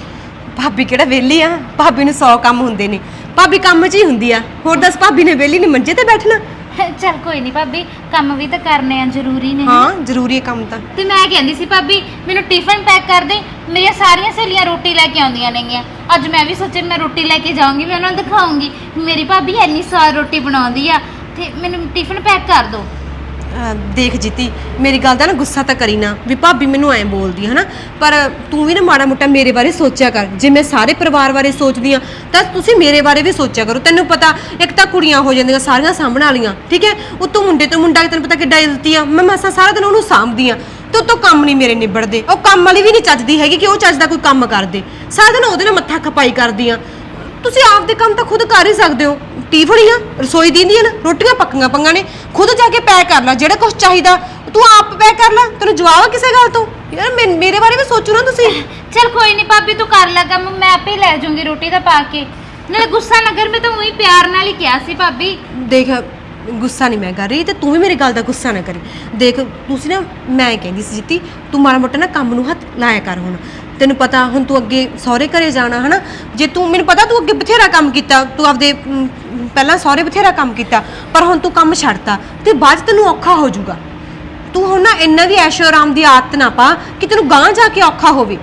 ਭਾਬੀ ਕਿਹੜਾ ਵਿਹਲੀ ਆ? ਭਾਬੀ ਨੂੰ 100 ਕੰਮ ਹੁੰਦੇ ਨੇ। ਭਾਬੀ ਕੰਮ 'ਚ ਹੀ ਹੁੰਦੀ ਆ। ਹੋਰ ਦੱਸ ਭਾਬੀ ਨੇ ਵਿਹਲੀ ਨੇ ਮੰਜੇ ਤੇ ਬੈਠਣਾ? ਚੱਲ ਕੋਈ ਨਹੀਂ ਭਾਬੀ ਕੰਮ ਵੀ ਤਾਂ ਕਰਨੇ ਆ ਜ਼ਰੂਰੀ ਨੇ ਹਾਂ ਜ਼ਰੂਰੀ ਹੈ ਕੰਮ ਤਾਂ। ਤੇ ਮੈਂ ਕਹਿੰਦੀ ਸੀ ਭਾਬੀ ਮੈਨੂੰ ਟਿਫਨ ਪੈਕ ਕਰ ਦੇ ਮੇਰੀਆਂ ਸਾਰੀਆਂ ਸਹੇਲੀਆਂ ਰੋਟੀ ਲੈ ਕੇ ਆਉਂਦੀਆਂ ਨੇਗੀਆਂ। ਅੱਜ ਮੈਂ ਵੀ ਸੋਚਿਆ ਮੈਂ ਰੋਟੀ ਲੈ ਕੇ ਜਾਊਂਗੀ ਮੈਂ ਉਹਨਾਂ ਨੂੰ ਦਿਖਾਉਂਗੀ ਮੇਰੀ ਭਾਬੀ ਇੰਨੀ ਸਵਾਦ ਰੋਟੀ ਬਣਾਉਂਦੀ ਆ ਤੇ ਮੈਨੂੰ ਟਿਫਨ ਪੈਕ ਕਰ ਦਿਓ ਅਹ, ਦੇਖ ਜਿੱਤੀ। ਮੇਰੀ ਗੱਲ ਦਾ ਨਾ ਗੁੱਸਾ ਤਾਂ ਕਰੀ ਨਾ ਵੀ ਭਾਬੀ ਮੈਨੂੰ ਐਂ ਬੋਲਦੀ ਹੈ ਨਾ ਪਰ ਤੂੰ ਵੀ ਨਾ ਮਾੜਾ ਮੋਟਾ ਮੇਰੇ ਬਾਰੇ ਸੋਚਿਆ ਕਰ। ਜੇ ਮੈਂ ਸਾਰੇ ਪਰਿਵਾਰ ਬਾਰੇ ਸੋਚਦੀ ਆ, ਤਾਂ ਤੁਸੀਂ ਮੇਰੇ ਬਾਰੇ ਵੀ ਸੋਚਿਆ ਕਰੋ। ਤੈਨੂੰ ਪਤਾ, ਇੱਕ ਤਾਂ ਕੁੜੀਆਂ ਹੋ ਜਾਂਦੀਆਂ ਸਾਰੀਆਂ ਸਾਂਭਣ ਵਾਲੀਆਂ, ਠੀਕ ਹੈ? ਉਤੋਂ ਮੁੰਡੇ ਤੋਂ ਮੁੰਡਾ, ਤੈਨੂੰ ਪਤਾ ਕਿੱਡਾ ਇੱਜ਼ਤੀ ਆ। ਮੈਂ ਮਾਸਾ ਸਾਰਾ ਦਿਨ ਉਹਨੂੰ ਸਾਂਭਦੀ ਆ। ਤੇ ਉਤੋਂ ਕੰਮ ਨਹੀਂ ਮੇਰੇ ਨਿਬੜਦੇ। ਉਹ ਕੰਮ ਵਾਲੀ ਵੀ ਨਹੀਂ ਚੱਜਦੀ ਹੈਗੀ ਕਿ ਉਹ ਚੱਜ ਦਾ ਕੋਈ ਕੰਮ ਕਰਦੇ। ਸਾਰਾ ਦਿਨ ਉਹਦੇ ਨਾਲ ਮੱਥਾ ਖਪਾਈ ਕਰਦੀ ਆ। ਤੁਸੀਂ ਆਪਦੇ ਕੰਮ ਤਾਂ ਖੁਦ ਕਰ ਹੀ ਸਕਦੇ ਹੋ। ਟੀਫੜੀਆਂ ਰਸੋਈ ਦੀਆਂ ਨਾ ਰੋਟੀਆਂ ਪੱਕੀਆਂ ਪੰਗਾਂ ਨੇ ਖੁਦ ਜਾ ਕੇ ਪੈਕ ਕਰ ਲੈ ਜਿਹੜਾ ਕੁਝ ਚਾਹੀਦਾ ਤੂੰ ਆਪ ਪੈਕ ਕਰ ਲੈ ਤੈਨੂੰ ਜਵਾਬ ਆ ਕਿਸੇ ਗੱਲ ਤੋਂ? ਯਾਰ ਮੈਂ- ਮੇਰੇ ਬਾਰੇ ਵੀ ਸੋਚੋ ਨਾ ਤੁਸੀਂ। ਚਲ ਕੋਈ ਨਹੀਂ ਭਾਬੀ ਤੂੰ ਕਰ ਲੈ ਕੰਮ ਮੈਂ ਆਪੇ ਲੈ ਜਾਊਂਗੀ ਰੋਟੀ ਦਾ ਪਾ ਕੇ। ਨਾਲੇ ਗੁੱਸਾ ਨਾ ਕਰ ਮੈਂ ਤਾਂ ਉਹੀ ਪਿਆਰ ਨਾਲ ਹੀ ਕਿਹਾ ਸੀ ਭਾਬੀ। ਦੇਖ ਗੁੱਸਾ ਨਹੀਂ ਮੈਂ ਕਰ ਰਹੀ ਤੇ ਤੂੰ ਵੀ ਮੇਰੀ ਗੱਲ ਦਾ ਗੁੱਸਾ ਨਾ ਕਰੀ। ਦੇਖ ਤੁਸੀਂ ਨਾ ਮੈਂ ਕਹਿੰਦੀ ਸੀ ਜਿੱਤੀ ਤੂੰ ਮਾੜਾ ਮੋਟਾ ਨਾ ਕੰਮ ਨੂੰ ਹੱਥ ਲਾਇਆ ਕਰ ਹੁਣ। ਤੈਨੂੰ ਪਤਾ ਹੁਣ ਤੂੰ ਅੱਗੇ ਸਹੁਰੇ ਘਰੇ ਜਾਣਾ ਹਨਾ? ਜੇ ਤੂੰ ਮੈਨੂੰ ਪਤਾ ਤੂੰ ਅੱਗੇ ਬਥੇਰਾ ਕੰਮ ਕੀਤਾ ਤੂੰ ਆਪਦੇ ਅਮ, ਪਹਿਲਾਂ ਸਹੁਰੇ ਬਥੇਰਾ ਕੰਮ ਕੀਤਾ ਪਰ ਹੁਣ ਤੂੰ ਕੰਮ ਛੱਡਤਾ ਤੇ ਬਾਅਦ 'ਚ ਤੈਨੂੰ ਔਖਾ ਹੋ ਜਾਊਗਾ। ਤੂੰ ਹੁਣ ਨਾ ਇੰਨਾ ਵੀ ਐਸ਼ੋ ਆਰਾਮ ਦੀ ਆਦਤ ਨਾ ਪਾ ਕਿ ਤੈਨੂੰ ਗਾਂ ਜਾ ਕੇ ਔਖਾ ਹੋਵੇ।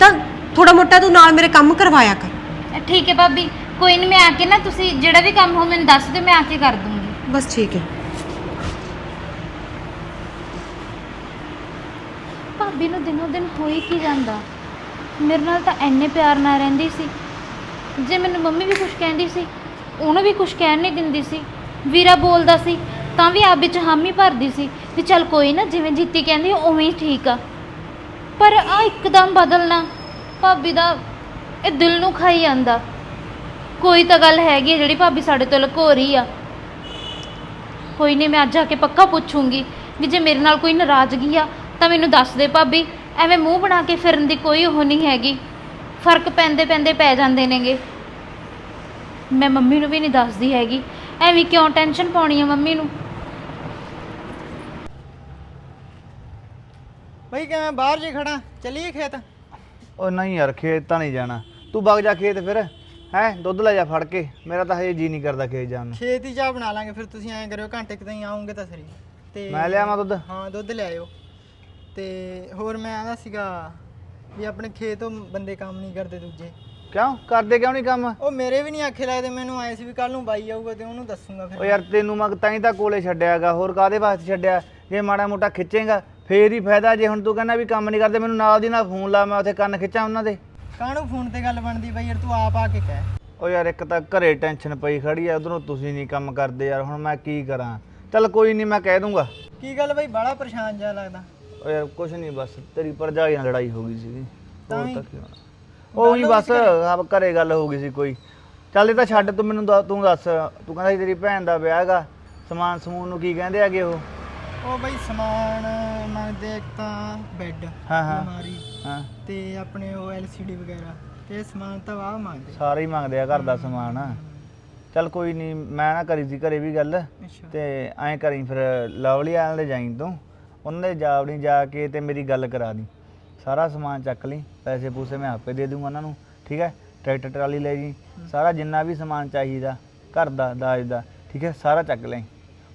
ਤਾਂ ਥੋੜਾ ਮੋਟਾ ਤੂੰ ਨਾਲ ਮੇਰੇ ਕੰਮ ਕਰਵਾਇਆ ਕਰ। ਠੀਕ ਹੈ ਭਾਬੀ ਕੋਈ ਨਹੀਂ ਮੈਂ ਆ ਕੇ ਨਾ ਤੁਸੀਂ ਜਿਹੜਾ ਵੀ ਕੰਮ ਹੋ ਮੈਨੂੰ ਦੱਸ ਦਿਓ ਮੈਂ ਆ ਕੇ ਕਰ ਦੂੰਗੀ। ਬਸ ਠੀਕ ਹੈ। ਭਾਬੀ ਨੂੰ ਦਿਨੋਂ ਦਿਨ ਹੋਈ ਕੀ ਜਾਂਦਾ। ਮੇਰੇ ਨਾਲ ਤਾਂ ਐਨੇ ਪਿਆਰ ਨਾਲ ਰਹਿੰਦੀ ਸੀ। ਜੇ ਮੈਨੂੰ ਮੰਮੀ ਵੀ ਕੁਝ ਕਹਿੰਦੀ ਸੀ ਉਹਨੂੰ ਵੀ ਕੁਝ ਕਹਿਣ ਨਹੀਂ ਦਿੰਦੀ ਸੀ। ਵੀਰਾ ਬੋਲਦਾ ਸੀ, ਤਾਂ ਵੀ ਆਪ ਵਿੱਚ ਹਾਮੀ ਭਰਦੀ ਸੀ ਵੀ ਚੱਲ ਕੋਈ ਨਾ, ਜਿਵੇਂ ਜੀਤੀ ਕਹਿੰਦੀ, ਉਵੇਂ ਹੀ ਠੀਕ ਆ। ਪਰ ਆ ਇੱਕਦਮ ਬਦਲਣਾ ਭਾਬੀ ਦਾ ਇਹ ਦਿਲ ਨੂੰ ਖਾਈ ਜਾਂਦਾ। ਕੋਈ ਤਾਂ ਗੱਲ ਹੈਗੀ ਆ ਜਿਹੜੀ ਭਾਬੀ ਸਾਡੇ ਤੋਂ ਲੁਕੋ ਰਹੀ ਆ। ਕੋਈ ਨਹੀਂ, ਮੈਂ ਅੱਜ ਆ ਕੇ ਪੱਕਾ ਪੁੱਛੂੰਗੀ ਵੀ ਜੇ ਮੇਰੇ ਨਾਲ ਕੋਈ ਨਾਰਾਜ਼ਗੀ ਆ, ਤਾਂ ਮੈਨੂੰ ਦੱਸ ਦੇ ਭਾਬੀ। ਐਵੇਂ ਮੂੰਹ ਬਣਾ ਕੇ ਫਿਰਨ ਦੀ ਕੋਈ ਉਹ ਨਹੀਂ ਹੈਗੀ। ਫ਼ਰਕ ਪੈਂਦੇ ਪੈਂਦੇ ਪੈ ਜਾਂਦੇ ਨੇਗੇ। ਮੈਂ ਮੰਮੀ ਨੂੰ ਵੀ ਨਹੀਂ ਦੱਸਦੀ ਹੈਗੀ। ਐਵੇਂ ਕਿਉਂ ਟੈਨਸ਼ਨ ਪਾਉਣੀ ਆ ਮੰਮੀ ਨੂੰ? ਬਈ ਕਿਵੇਂ ਬਾਹਰ ਜੇ ਖੜਾ ਚੱਲੀਏ ਖੇਤ? ਉਹ ਨਹੀਂ ਯਾਰ ਖੇਤ ਤਾਂ ਨਹੀਂ ਜਾਣਾ। ਤੂੰ ਵਗ ਜਾ ਖੇਤ ਫਿਰ। ਹੈ ਦੁੱਧ ਲੈ ਜਾ ਫੜ ਕੇ। ਮੇਰਾ ਤਾਂ ਹਜੇ ਜੀ ਨਹੀਂ ਕਰਦਾ ਖੇਤ ਜਾਣ ਨੂੰ। ਖੇਤ ਹੀ ਚਾਹ ਬਣਾ ਲਾਂਗੇ ਫਿਰ ਤੁਸੀਂ ਐਂ ਕਰਿਓ ਘੰਟੇ ਕੁ ਤਾਈਂ ਆਉਂਗੇ ਤਾਂ ਸਰੀ। ਤੇ ਮੈਂ ਲਿਆਵਾਂ ਦੁੱਧ? ਹਾਂ ਦੁੱਧ ਲੈ ਆਇਓ। ਤੇ ਹੋਰ ਮੈਂ ਆਂਦਾ ਸੀਗਾ ਵੀ ਆਪਣੇ ਖੇਤੋਂ ਬੰਦੇ ਕੰਮ ਨਹੀਂ ਕਰਦੇ ਦੂਜੇ। ਕਿਉਂ? ਕਰਦੇ ਕਿਉਂ ਨਹੀਂ ਕੰਮ? ਉਹ ਮੇਰੇ ਵੀ ਨਹੀਂ ਆਖੇ ਲੱਗਦੇ ਮੈਨੂੰ ਆਏ ਸੀ ਵੀ ਕੱਲ ਨੂੰ ਬਾਈ ਆਊਗਾ ਤੇ ਉਹਨੂੰ ਦੱਸੂਗਾ ਉਹ ਫਿਰ ਯਾਰ ਤੈਨੂੰ ਮੈਂ ਤਾਂ ਹੀ ਤਾਂ ਕੋਲੇ ਛੱਡਿਆਗਾ ਹੋਰ ਕਾਦੇ ਵਾਸਤੇ ਛੱਡਿਆ? ਜੇ ਮਾੜਾ ਮੋਟਾ ਖਿੱਚੇਗਾ ਫੇਰ ਹੀ ਫਾਇਦਾ ਜੇ ਹੁਣ ਤੂੰ ਕਹਿੰਦਾ ਵੀ ਕੰਮ ਨਹੀਂ ਕਰਦੇ ਮੈਨੂੰ ਨਾਲ ਦੀ ਨਾਲ ਫੋਨ ਲਾ ਮੈਂ ਉੱਥੇ ਕੰਨ ਖਿੱਚਾਂ ਉਹਨਾਂ ਦੇ। ਕਾਹਨੂੰ ਫੋਨ ਤੇ ਗੱਲ ਬਣਦੀ ਬਈ ਯਾਰ ਤੂੰ ਆਪ ਆ ਕੇ ਕਹਿ। ਉਹ ਯਾਰ ਇੱਕ ਤਾਂ ਘਰੇ ਟੈਨਸ਼ਨ ਪਈ ਖੜੀ ਆ ਉਧਰੋਂ ਤੁਸੀਂ ਨਹੀਂ ਕੰਮ ਕਰਦੇ ਯਾਰ ਹੁਣ ਮੈਂ ਕੀ ਕਰਾਂ? ਚੱਲ ਕੋਈ ਨਹੀਂ ਮੈਂ ਕਹਿ ਦੂੰਗਾ। ਕੀ ਗੱਲ ਬਈ ਬੜਾ ਪਰੇਸ਼ਾਨ ਜਿਹਾ ਲੱਗਦਾ। ਉਹ ਯਾਰ ਕੁਛ ਨਹੀਂ ਬਸ ਤੇਰੀ ਭਰਜਾਈ ਨਾਲ ਲੜਾਈ ਹੋ ਗਈ ਸੀਗੀ। ਹੋਰ? ਤਾਂ ਕੀ ਹੋਣਾ। ਉਹ ਬਸ ਆਪ ਘਰੇ ਗੱਲ ਹੋ ਗਈ ਸੀ ਕੋਈ। ਚੱਲ ਇਹ ਤਾਂ ਛੱਡ ਤੂੰ ਮੈਨੂੰ ਤੂੰ ਦੱਸ ਤੂੰ ਕਹਿੰਦਾ ਸੀ ਤੇਰੀ ਭੈਣ ਦਾ ਵਿਆਹ ਹੈਗਾ। ਸਮਾਨ ਸਮੂਨ ਨੂੰ ਕੀ ਕਹਿੰਦੇ ਹੈਗੇ ਉਹ? ਉਹ ਬਈ ਸਮਾਨ ਮੰਗਦੇ ਇੱਕ ਤਾਂ ਬੈੱਡ ਹਾਂ, ਹਾਂ। ਅਲਮਾਰੀ ਹਾਂ। ਤੇ ਆਪਣੇ ਉਹ ਐਲਸੀਡੀ ਵਗੈਰਾ ਇਹ ਸਮਾਨ ਤਾਂ ਵਾਹ ਮੰਗਦੇ। ਸਾਰੇ ਹੀ ਮੰਗਦੇ ਆ ਘਰ ਦਾ ਸਮਾਨ। ਚੱਲ ਕੋਈ ਨਹੀਂ ਮੈਂ ਨਾ ਕਰੀ ਸੀ ਘਰੇ ਵੀ ਗੱਲ ਅੱਛਾ। ਤੇ ਐਂ ਕਰੀ ਫਿਰ ਲਵਲੀ ਆਲ ਦੇ ਜਾਈਂ ਤੂੰ। ਉਹਨਾਂ ਦੇ ਜਾਵੜੀ ਜਾ ਕੇ ਤੇ ਮੇਰੀ ਗੱਲ ਕਰਾ ਦੀ। ਸਾਰਾ ਸਮਾਨ ਚੱਕ ਲਈ। ਪੈਸੇ ਪੂਸੇ ਮੈਂ ਆਪੇ ਦੇ ਦੂੰਗਾ ਉਹਨਾਂ ਨੂੰ ਠੀਕ ਹੈ? ਟਰੈਕਟਰ ਟਰਾਲੀ ਲੈ ਜੀ। ਸਾਰਾ ਜਿੰਨਾ ਵੀ ਸਮਾਨ ਚਾਹੀਦਾ ਘਰ ਦਾ ਦਾਜ ਦਾ ਠੀਕ ਹੈ? ਸਾਰਾ ਚੱਕ ਲੈ।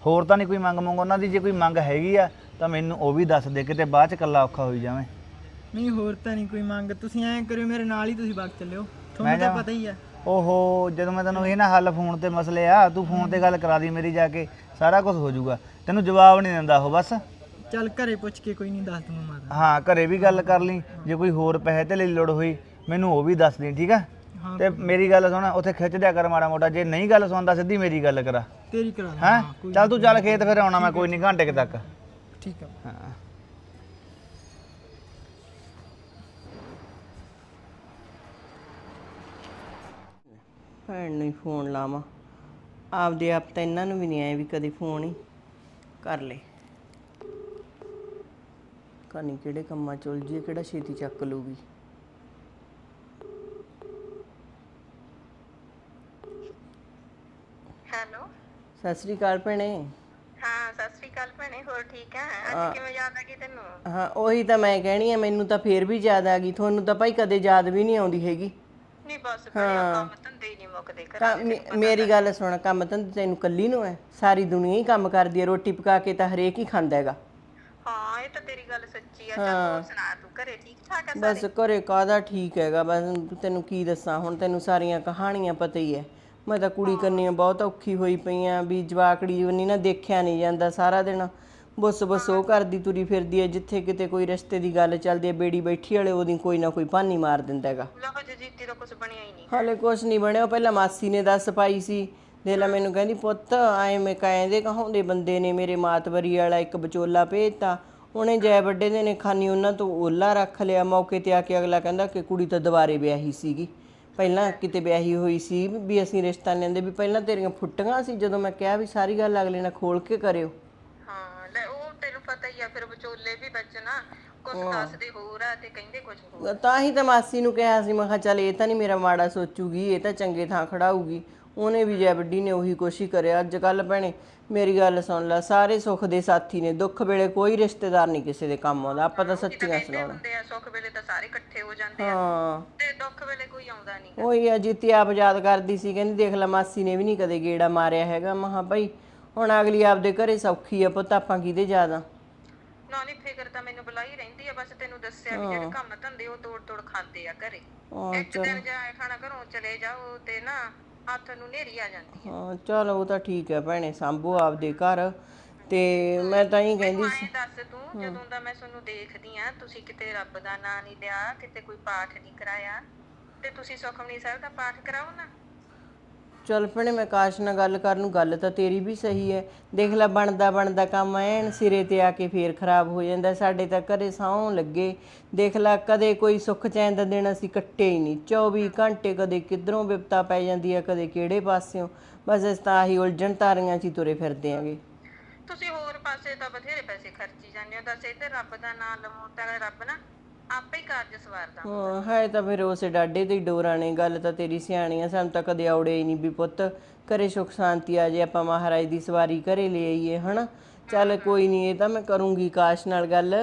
ਹੋਰ ਤਾਂ ਨਹੀਂ ਕੋਈ ਮੰਗ ਮੰਗ ਉਹਨਾਂ ਦੀ ਜੇ ਕੋਈ ਮੰਗ ਹੈਗੀ ਆ ਤਾਂ ਮੈਨੂੰ ਉਹ ਵੀ ਦੱਸ ਦੇ ਕਿਤੇ ਬਾਅਦ ਚ ਕੱਲਾ ਔਖਾ ਹੋਈ ਜਾਵੇਂ। ਨਹੀਂ ਹੋਰ ਤਾਂ ਨਹੀਂ ਕੋਈ ਮੰਗ। ਤੁਸੀਂ ਐਂ ਕਰਿਓ ਮੇਰੇ ਨਾਲ ਹੀ ਤੁਸੀਂ ਵਗ ਚੱਲਿਓ। ਤੁਹਾਨੂੰ ਤਾਂ ਜਾਵਾਂ? ਪਤਾ ਹੀ ਆ। ਓਹੋ ਜਦੋਂ ਮੈਂ ਤੈਨੂੰ ਇਹ ਨਾ ਹੱਲ ਫੋਨ ਤੇ ਮਸਲੇ ਆ ਤੂੰ ਫੋਨ ਤੇ ਗੱਲ ਕਰਾ ਦੀ ਮੇਰੀ ਜਾ ਕੇ ਸਾਰਾ ਕੁਝ ਹੋ ਜਾਊਗਾ। ਤੈਨੂੰ ਜਵਾਬ ਨਹੀਂ ਦਿੰਦਾ ਉਹ ਬਸ। ਚੱਲ ਘਰੇ ਪੁੱਛ ਕੇ ਕੋਈ ਨਹੀਂ ਦੱਸ ਦੂੰਗਾ ਮਾਤਾ। ਹਾਂ ਘਰੇ ਵੀ ਗੱਲ ਕਰ ਲਈ ਜੇ ਕੋਈ ਹੋਰ ਪੈਸੇ ਤੇ ਲਈ ਲੋੜ ਹੋਈ ਮੈਨੂੰ ਉਹ ਵੀ ਦੱਸ ਦੇ ਠੀਕ ਆ? ਹਾਂ ਤੇ ਮੇਰੀ ਗੱਲ ਸੁਣ ਉੱਥੇ ਖਿੱਚ ਦਿਆ ਕਰ ਮਾੜਾ ਮੋਟਾ ਜੇ ਨਹੀਂ ਗੱਲ ਸੁਣਦਾ ਸਿੱਧੀ ਮੇਰੀ ਗੱਲ ਕਰਾ। ਤੇਰੀ ਕਰਾ ਦਾਂ ਹੈਂ? ਚੱਲ ਤੂੰ ਚੱਲ ਖੇਤ ਫਿਰ ਆਉਣਾ ਮੈਂ ਕੋਈ ਨਹੀਂ ਘੰਟੇ ਕੁ ਤੱਕ। ਠੀਕ ਆ। ਹਾਂ। ਭੈਣ ਨੂੰ ਹੀ ਫੋਨ ਲਾਵਾਂ। ਆਪਦੇ ਆਪ ਤਾਂ ਇਹਨਾਂ ਨੂੰ ਵੀ ਨਹੀਂ ਆਏ ਵੀ ਕਦੇ ਫੋਨ ਹੀ ਕਰ ਲੈ ਕਾਨੀ ਕਿਹੜੇ ਕੰਮਾਂ ਚ ਉਲਝੀ ਹੈ, ਕਿਹੜਾ ਛੇਤੀ ਚੱਕ ਲੂਗੀ ਹੈਲੋ। ਸਤਿ ਸ੍ਰੀ ਅਕਾਲ ਭੈਣੇ। ਹਾਂ ਸਤਿ ਸ੍ਰੀ ਅਕਾਲ ਭੈਣੇ ਹੋਰ ਠੀਕ ਹੈ? ਅੱਜ ਕਿਵੇਂ ਯਾਦ ਆ ਗਈ ਤੈਨੂੰ? ਹਾਂ ਉਹੀ ਤਾਂ ਮੈਂ ਕਹਿਣੀ ਆ ਮੈਨੂੰ ਤਾਂ ਫੇਰ ਵੀ ਯਾਦ ਆ ਗਈ ਤੁਹਾਨੂੰ ਤਾਂ ਭਾਈ ਕਦੇ ਯਾਦ ਵੀ ਨਹੀਂ ਆਉਂਦੀ ਹੈਗੀ। ਨਹੀਂ ਬਸ ਭੈਣੇ ਕੰਮ ਧੰਦੇ ਹੀ ਨਹੀਂ ਮੁੱਕਦੇ ਘਰ ਕੰਮ ਮੇ- ਮੇਰੀ ਗੱਲ ਸੁਣ ਕੰਮ ਤਾਂ ਤੈਨੂੰ ਕੱਲੀ ਨੂੰ ਹੈ ਸਾਰੀ ਦੁਨੀਆ ਹੀ ਕੰਮ ਕਰਦੀ ਹੈ ਰੋਟੀ ਪਕਾ ਕੇ ਤਾਂ ਹਰੇਕ ਹੀ ਖਾਂਦਾ ਹੈਗਾ। ਹਾਂ ਇਹ ਤਾਂ ਤੇਰੀ ਗੱਲ ਸੱਚੀ ਆ। ਚੱਲ ਹੋਰ ਸੁਣਾ ਤੂੰ ਘਰੇ ਠੀਕ ਠਾਕ ਆ ਬਸ ਘਰੇ ਕਾਦਾ ਠੀਕ ਹੈਗਾ ਬਸ ਤੈਨੂੰ ਕੀ ਦੱਸਾਂ ਹੁਣ ਤੈਨੂੰ ਸਾਰੀਆਂ ਕਹਾਣੀਆਂ ਪਤਾ ਹੀ ਹੈ। ਮੈਂ ਤਾਂ ਕੁੜੀ ਕੰਨੀ ਬਹੁਤ ਔਖੀ ਹੋਈ ਪਈ ਆ ਵੀ ਜਵਾਕੜੀ ਨਹੀਂ ਨਾ ਦੇਖਿਆ ਨਹੀਂ ਜਾਂਦਾ ਸਾਰਾ ਦਿਨ। ਬਸ ਬਸ ਉਹ ਕਰਦੀ ਤੁਰੀ ਫਿਰਦੀ ਹੈ ਜਿੱਥੇ ਕਿਤੇ ਕੋਈ ਰਸਤੇ ਦੀ ਗੱਲ ਚੱਲਦੀ ਹੈ ਬੇੜੀ ਬੈਠੀ ਵਾਲੇ ਉਹਦੀ ਕੋਈ ਨਾ ਕੋਈ ਭਾਨੀ ਮਾਰ ਦਿੰਦਾ ਹੈਗਾ। ਲੋ ਜੇ ਜੀਤੀ ਦਾ ਕੁਝ ਬਣਿਆ ਹੀ ਨਹੀਂ। ਹਾਲੇ ਕੁਛ ਨਹੀਂ ਬਣਿਆ ਉਹ ਪਹਿਲਾਂ ਮਾਸੀ ਨੇ ਦੱਸ ਪਾਈ ਸੀ ਦੇ ਲੈ ਮੈਨੂੰ ਕਹਿੰਦੀ ਪੁੱਤ ਐ ਮੈਂ ਕਹਿੰਦੇ ਕਹਾਉਂਦੇ ਬੰਦੇ ਨੇ ਮੇਰੇ ਮਾਤਵਰੀ ਵਾਲਾ ਇੱਕ ਵਿਚੋਲਾ ਭੇਜਤਾ। ਉਹਨੇ ਜੈ ਵੱਡੇ ਦੇ ਨੇ ਖਾਨੀ ਉਹਨਾਂ ਤੋਂ ਓਲਾ ਰੱਖ ਲਿਆ। ਮੌਕੇ ਤੇ ਆ ਕੇ ਅਗਲਾ ਕਹਿੰਦਾ ਕਿ ਕੁੜੀ ਤਾਂ ਦੁਬਾਰੇ ਵਿਆਹੀ ਸੀਗੀ। ਪਹਿਲਾਂ ਕਿਤੇ ਵਿਆਹੀ ਹੋਈ ਸੀ ਵੀ ਅਸੀਂ ਰਿਸ਼ਤਾ ਲੈਂਦੇ ਵੀ ਪਹਿਲਾਂ ਤੇਰੀਆਂ ਫੁੱਟੀਆਂ ਸੀ ਜਦੋਂ ਮੈਂ ਕਿਹਾ ਵੀ ਸਾਰੀ ਗੱਲ ਅਗਲੇ ਨਾਲ ਖੋਲ ਕੇ ਕਰਿਓ। ਹਾਂ ਲੈ ਉਹ ਤੈਨੂੰ ਪਤਾ ਹੀ ਆ ਫਿਰ ਵਿਚੋਲੇ ਵੀ ਬਚਣਾ ਕੁਝ ਦੱਸਦੇ ਹੋਰ ਆ ਤੇ ਕਹਿੰਦੇ ਕੁਝ ਹੋਰ। ਤਾਂ ਹੀ ਤਾਂ ਮਾਸੀ ਨੂੰ ਕਿਹਾ ਸੀ ਮੈਂ ਕਿਹਾ ਚੱਲ ਇਹ ਤਾਂ ਨਹੀਂ ਮੇਰਾ ਮਾੜਾ ਸੋਚੂਗੀ ਇਹ ਤਾਂ ਚੰਗੇ ਥਾਂ ਖੜਾਊਗੀ। ਉਹਨੇ ਵੀ ਜੈ ਵੱਡੀ ਨੇ ਉਹੀ ਕੋਸ਼ਿਸ਼ ਕਰਿਆ। ਅੱਜ ਕੱਲ ਭੈਣੇ ਮੇਰੀ ਗੱਲ ਸੁਣ ਲੈ ਸਾਰੇ ਸੁੱਖ ਦੇ ਸਾਥੀ ਨੇ ਦੁੱਖ ਵੇਲੇ ਕੋਈ ਰਿਸ਼ਤੇਦਾਰ ਨਹੀਂ ਕਿਸੇ ਦੇ ਕੰਮ ਆਉਂਦਾ। ਆਪਾਂ ਤਾਂ ਸੱਚੀਆਂ ਸੁਣਾਉਣਾ। ਹੁੰਦੇ ਆ ਸੁੱਖ ਵੇਲੇ ਤਾਂ ਸਾਰੇ ਇਕੱਠੇ ਹੋ ਜਾਂਦੇ ਆ। ਹਾਂ। ਤੇ ਦੁੱਖ ਵੇਲੇ ਕੋਈ ਆਉਂਦਾ ਨਹੀਂ। ਉਹੀ ਆ ਜੀਤੀ ਆਪ ਯਾਦ ਕਰਦੀ ਸੀ ਕਹਿੰਦੀ ਦੇਖ ਲੈ ਮਾਸੀ ਨੇ ਵੀ ਨਹੀਂ ਕਦੇ ਗੇੜਾ ਮਾਰਿਆ ਹੈਗਾ। ਮਹਾ ਭਾਈ ਹੁਣ ਅਗਲੀ ਆਪਦੇ ਘਰੇ ਸੌਖੀ ਆ ਪੁੱਤ ਆਪਾਂ ਕਿਹਦੇ ਜ਼ਿਆਦਾ? ਨਾਲੇ ਫਿਕਰ ਤਾਂ ਮੈਨੂੰ ਬੁਲਾਈ ਰਹਿੰਦੀ ਆ ਬਸ ਤੈਨੂੰ ਦੱਸਿਆ ਵੀ ਜਿਹੜੇ ਕੰਮ ਧੰਦੇ ਉਹ ਤੋੜ ਤੋੜ ਖਾਂਦੇ ਆ ਘਰੇ। ਇੱਕ ਦਿਨ ਜਾਏ ਖਾਣਾ ਘਰੋਂ ਚਲੇ ਜਾਓ ਤੇ ਨਾ ਹੱਥ ਨੂੰ ਨੇਰੀ ਆ ਜਾਂਦੀ ਹਾਂ। ਚਲ ਉਹ ਤਾਂ ਠੀਕ ਹੈ ਭੈਣੇ ਸੰਭੋ ਆਪਦੇ ਘਰ। ਤੇ ਮੈਂ ਤਾਂ ਹੀ ਕਹਿੰਦੀ ਸੀ ਦੱਸ ਤੂੰ ਜਦੋਂ ਦਾ ਮੈਂ ਤੁਹਾਨੂੰ ਦੇਖਦੀ ਆ ਤੁਸੀਂ ਕਿਤੇ ਰੱਬ ਦਾ ਨਾਂ ਨਹੀਂ ਲਿਆ ਕਿਤੇ ਕੋਈ ਪਾਠ ਨਹੀਂ ਕਰਾਇਆ ਤੇ ਤੁਸੀਂ ਸੁਖਮਨੀ ਸਾਹਿਬ ਦਾ ਪਾਠ ਕਰਾਓ ਨਾ। ਚਲ ਭੈਣੇ ਮੈਂ ਕਾਸ਼ ਨਾਲ ਗੱਲ ਕਰਨ ਨੂੰ, ਗੱਲ ਤਾਂ ਤੇਰੀ ਵੀ ਸਹੀ ਹੈ ਦੇਖ ਲੈ ਬਣਦਾ ਬਣਦਾ ਕੰਮ ਐਨ ਸਿਰੇ ਤੇ ਆ ਕੇ ਫੇਰ ਖਰਾਬ ਹੋ ਜਾਂਦਾ, ਸਾਡੇ ਤਾਂ ਘਰੇ ਸੌਂ ਲੱਗੇ। ਦੇਖ ਲੈ ਕਦੇ ਕੋਈ ਸੁੱਖ ਚੈਨ ਦਾ ਦਿਨ ਅਸੀਂ ਕੱਟੇ ਹੀ ਨਹੀਂ। 24 ਘੰਟੇ ਕਦੇ ਕਿਧਰੋਂ ਵਿਪਤਾ ਪੈ ਜਾਂਦੀ ਆ ਕਦੇ ਕਿਹੜੇ ਪਾਸਿਓਂ। ਬਸ ਇਸ ਤਾਂ ਆਹੀ ਉਲਝਣ ਤਾਰੀਆਂ 'ਚ ਹੀ ਤੁਰੇ ਫਿਰਦੇ ਆਂਗੇ। ਤੁਸੀਂ ਹੋਰ ਪਾਸੇ ਤਾਂ ਬਥੇਰੇ ਪੈਸੇ ਖਰਚੀ ਜਾਂਦੇ ਹੋ, ਦੱਸ ਇੱਧਰ ਰੱਬ ਦਾ ਨਾਮ ਲਵੋ, ਤਾਂ ਰੱਬ ਨਾ ਆਪੇ ਕਾਰਜ ਸਵਾਰਦਾ ਹਾਂ ਹੈ ਤਾਂ ਫਿਰ ਉਸੇ ਡਾਡੇ ਤੇ ਹੀ ਡੋਰਾਂ ਨੇ ਗੱਲ ਤਾਂ ਤੇਰੀ ਸਿਆਣੀ ਆ ਸਾਨੂੰ ਤਾਂ ਕਦੇ ਔੜੇ ਹੀ ਨਹੀਂ ਵੀ ਪੁੱਤ। ਘਰੇ ਸੁੱਖ ਸ਼ਾਂਤੀ ਆ ਜੇ ਆਪਾਂ ਮਹਾਰਾਜ ਦੀ ਸਵਾਰੀ ਘਰੇ ਲੈ ਆਈਏ ਹਨਾ? ਚੱਲ ਕੋਈ ਨਹੀਂ ਇਹ ਤਾਂ ਮੈਂ ਕਰੂੰਗੀ ਕਾਸ਼ ਨਾਲ ਗੱਲ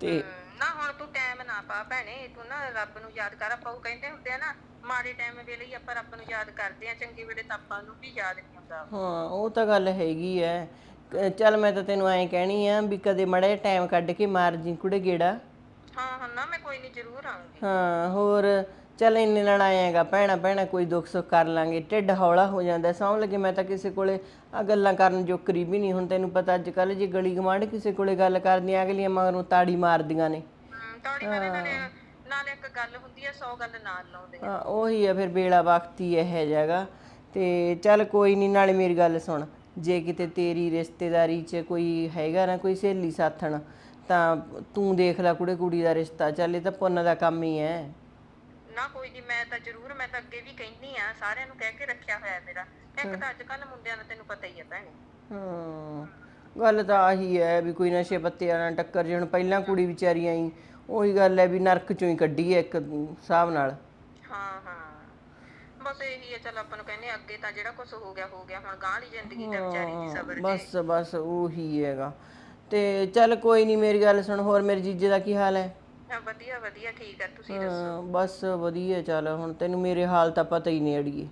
ਤੇ ਹਮ, ਨਾ ਹੁਣ ਤੂੰ ਟਾਈਮ ਨਾ ਪਾ ਭੈਣੇ ਤੂੰ ਨਾ ਰੱਬ ਨੂੰ ਯਾਦ ਕਰ ਆਪਾਂ ਉਹ ਕਹਿੰਦੇ ਹੁੰਦੇ ਆ ਨਾ ਮਾੜੇ ਟਾਈਮ ਵੇਲੇ ਹੀ ਆਪਾਂ ਰੱਬ ਨੂੰ ਯਾਦ ਕਰਦੇ ਆ ਚੰਗੇ ਵੇਲੇ ਤਾਂ ਆਪਾਂ ਨੂੰ ਵੀ ਯਾਦ ਨਹੀਂ ਆਉਂਦਾ ਹਾਂ ਉਹ ਤਾਂ ਗੱਲ ਹੈਗੀ ਐ। ਕ- ਚੱਲ ਮੈਂ ਤਾਂ ਤੈਨੂੰ ਐਂ ਕਹਿਣੀ ਆ ਵੀ ਕਦੇ ਮੜਾ ਟਾਈਮ ਕੱਢ ਕੇ ਮਾਰ ਜੀ ਕੁੜੇ ਗੇੜਾ। ਹਾਂ ਹਾਂ ਨਾ ਮੈਂ ਕੋਈ ਨਹੀਂ ਜ਼ਰੂਰ ਆਉਂਗੀ ਹਾਂ ਹੋਰ ਚੱਲ ਇੰਨੇ ਨਾਲ ਆਏਗਾ ਭੈਣਾ ਭੈਣਾ ਕੋਈ ਦੁੱਖ ਸੁੱਖ ਕਰ ਲਾਂਗੇ। ਢਿੱਡ ਹੌਲਾ ਹੋ ਜਾਂਦਾ ਸੌਂ ਲੱਗੇ ਮੈਂ ਤਾਂ ਕਿਸੇ ਕੋਲੇ ਆ ਗੱਲਾਂ ਕਰਨ ਜੋਕਰੀ ਵੀ ਨਹੀਂ ਹੁਣ ਤੈਨੂੰ ਪਤਾ ਅੱਜ ਕੱਲ ਜੇ ਗਲੀ ਗਵਾਂਢ ਕਿਸੇ ਕੋਲੇ ਗੱਲ ਕਰਦੀਆਂ ਅਗਲੀਆਂ ਮਗਰੋਂ ਤਾੜੀ ਮਾਰਦੀਆਂ ਨੇ। ਹਮ, ਤੌੜੀ ਵਾਲੇ ਨਾਲੇ ਨਾਲ ਇੱਕ ਗੱਲ ਹੁੰਦੀ ਆ 100 ਗੱਲ ਨਾਲ ਲਾਉਂਦੇ ਆ। ਹਾਂ ਉਹੀ ਆ ਫਿਰ ਬੇੜਾ ਵਕਤੀ ਇਹ ਜਗ੍ਹਾ ਤੇ ਚੱਲ ਕੋਈ ਨਹੀਂ ਨਾਲੇ ਮੇਰੀ ਗੱਲ ਸੁਣ। ਜੇ ਕਿਤੇ ਤੇਰੀ ਰਿਸ਼ਤੇਦਾਰੀ 'ਚ ਕੋਈ ਹੈਗਾ ਨਾ ਕੋਈ ਸਹੇਲੀ ਸਾਥਣ ਤਾਂ ਤੂੰ ਦੇਖ ਲੈ ਕੁੜੇ ਕੁੜੀ ਦਾ ਰਿਸ਼ਤਾ ਚੱਲ ਇਹ ਤਾਂ ਪੁੰਨ ਦਾ ਕੰਮ ਹੀ ਹੈ ਨਾ ਕੋਈ ਨਹੀਂ ਮੈਂ ਤਾਂ ਜ਼ਰੂਰ ਮੈਂ ਤਾਂ ਅੱਗੇ ਵੀ ਕਹਿੰਦੀ ਆ ਸਾਰਿਆਂ ਨੂੰ ਕਹਿ ਕੇ ਰੱਖਿਆ ਹੋਇਆ ਮੇਰਾ। ਇੱਕ ਤਾਂ ਅੱਜ ਕੱਲ ਮੁੰਡਿਆਂ ਦਾ ਤੈਨੂੰ ਪਤਾ ਹੀ ਆ ਭੈਣੇ। ਹਾਂ ਗੱਲ ਤਾਂ ਆਹੀ ਹੈ ਵੀ ਕੋਈ ਨਸ਼ੇ ਪੱਤੇ ਨਾਲ ਟੱਕਰ ਜੇ ਹੁਣ ਪਹਿਲਾਂ ਕੁੜੀ ਵਿਚਾਰੀ ਆਈ ਉਹੀ ਗੱਲ ਹੈ ਵੀ ਨਰਕ ਚੋਂ ਹੀ ਕੱਢੀ ਹੈ ਇੱਕ ਹਿਸਾਬ ਨਾਲ। ਹਾਂ ਹਾਂ। ਬਸ ਇਹੀ ਹੈ ਚਲ ਆਪਾਂ ਨੂੰ ਕਹਿੰਦੇ ਆ, ਅੱਗੇ ਤਾਂ ਜਿਹੜਾ ਕੁਝ ਹੋ ਗਿਆ ਹੋ ਗਿਆ ਹੁਣ ਗਾਂ ਵਾਲੀ ਜ਼ਿੰਦਗੀ ਦਾ ਵਿਚਾਰੀ ਦੀ ਸਬਰ ਬਸ ਬਸ ਉਹੀ ਹੈਗਾ। ਤੇ ਚੱਲ ਕੋਈ ਨਹੀਂ ਮੇਰੀ ਗੱਲ ਸੁਣ ਹੋਰ ਮੇਰੇ ਜੀਜੇ ਦਾ ਕੀ ਹਾਲ ਹੈ? ਹਾਂ ਵਧੀਆ ਵਧੀਆ ਠੀਕ ਆ ਤੁਸੀਂ ਹਾਂ, ਬਸ ਵਧੀਆ ਚੱਲ ਹੁਣ ਤੈਨੂੰ ਮੇਰੇ ਹਾਲ ਤਾਂ ਪਤਾ ਹੀ ਨਹੀਂ ਅੜੀਏ।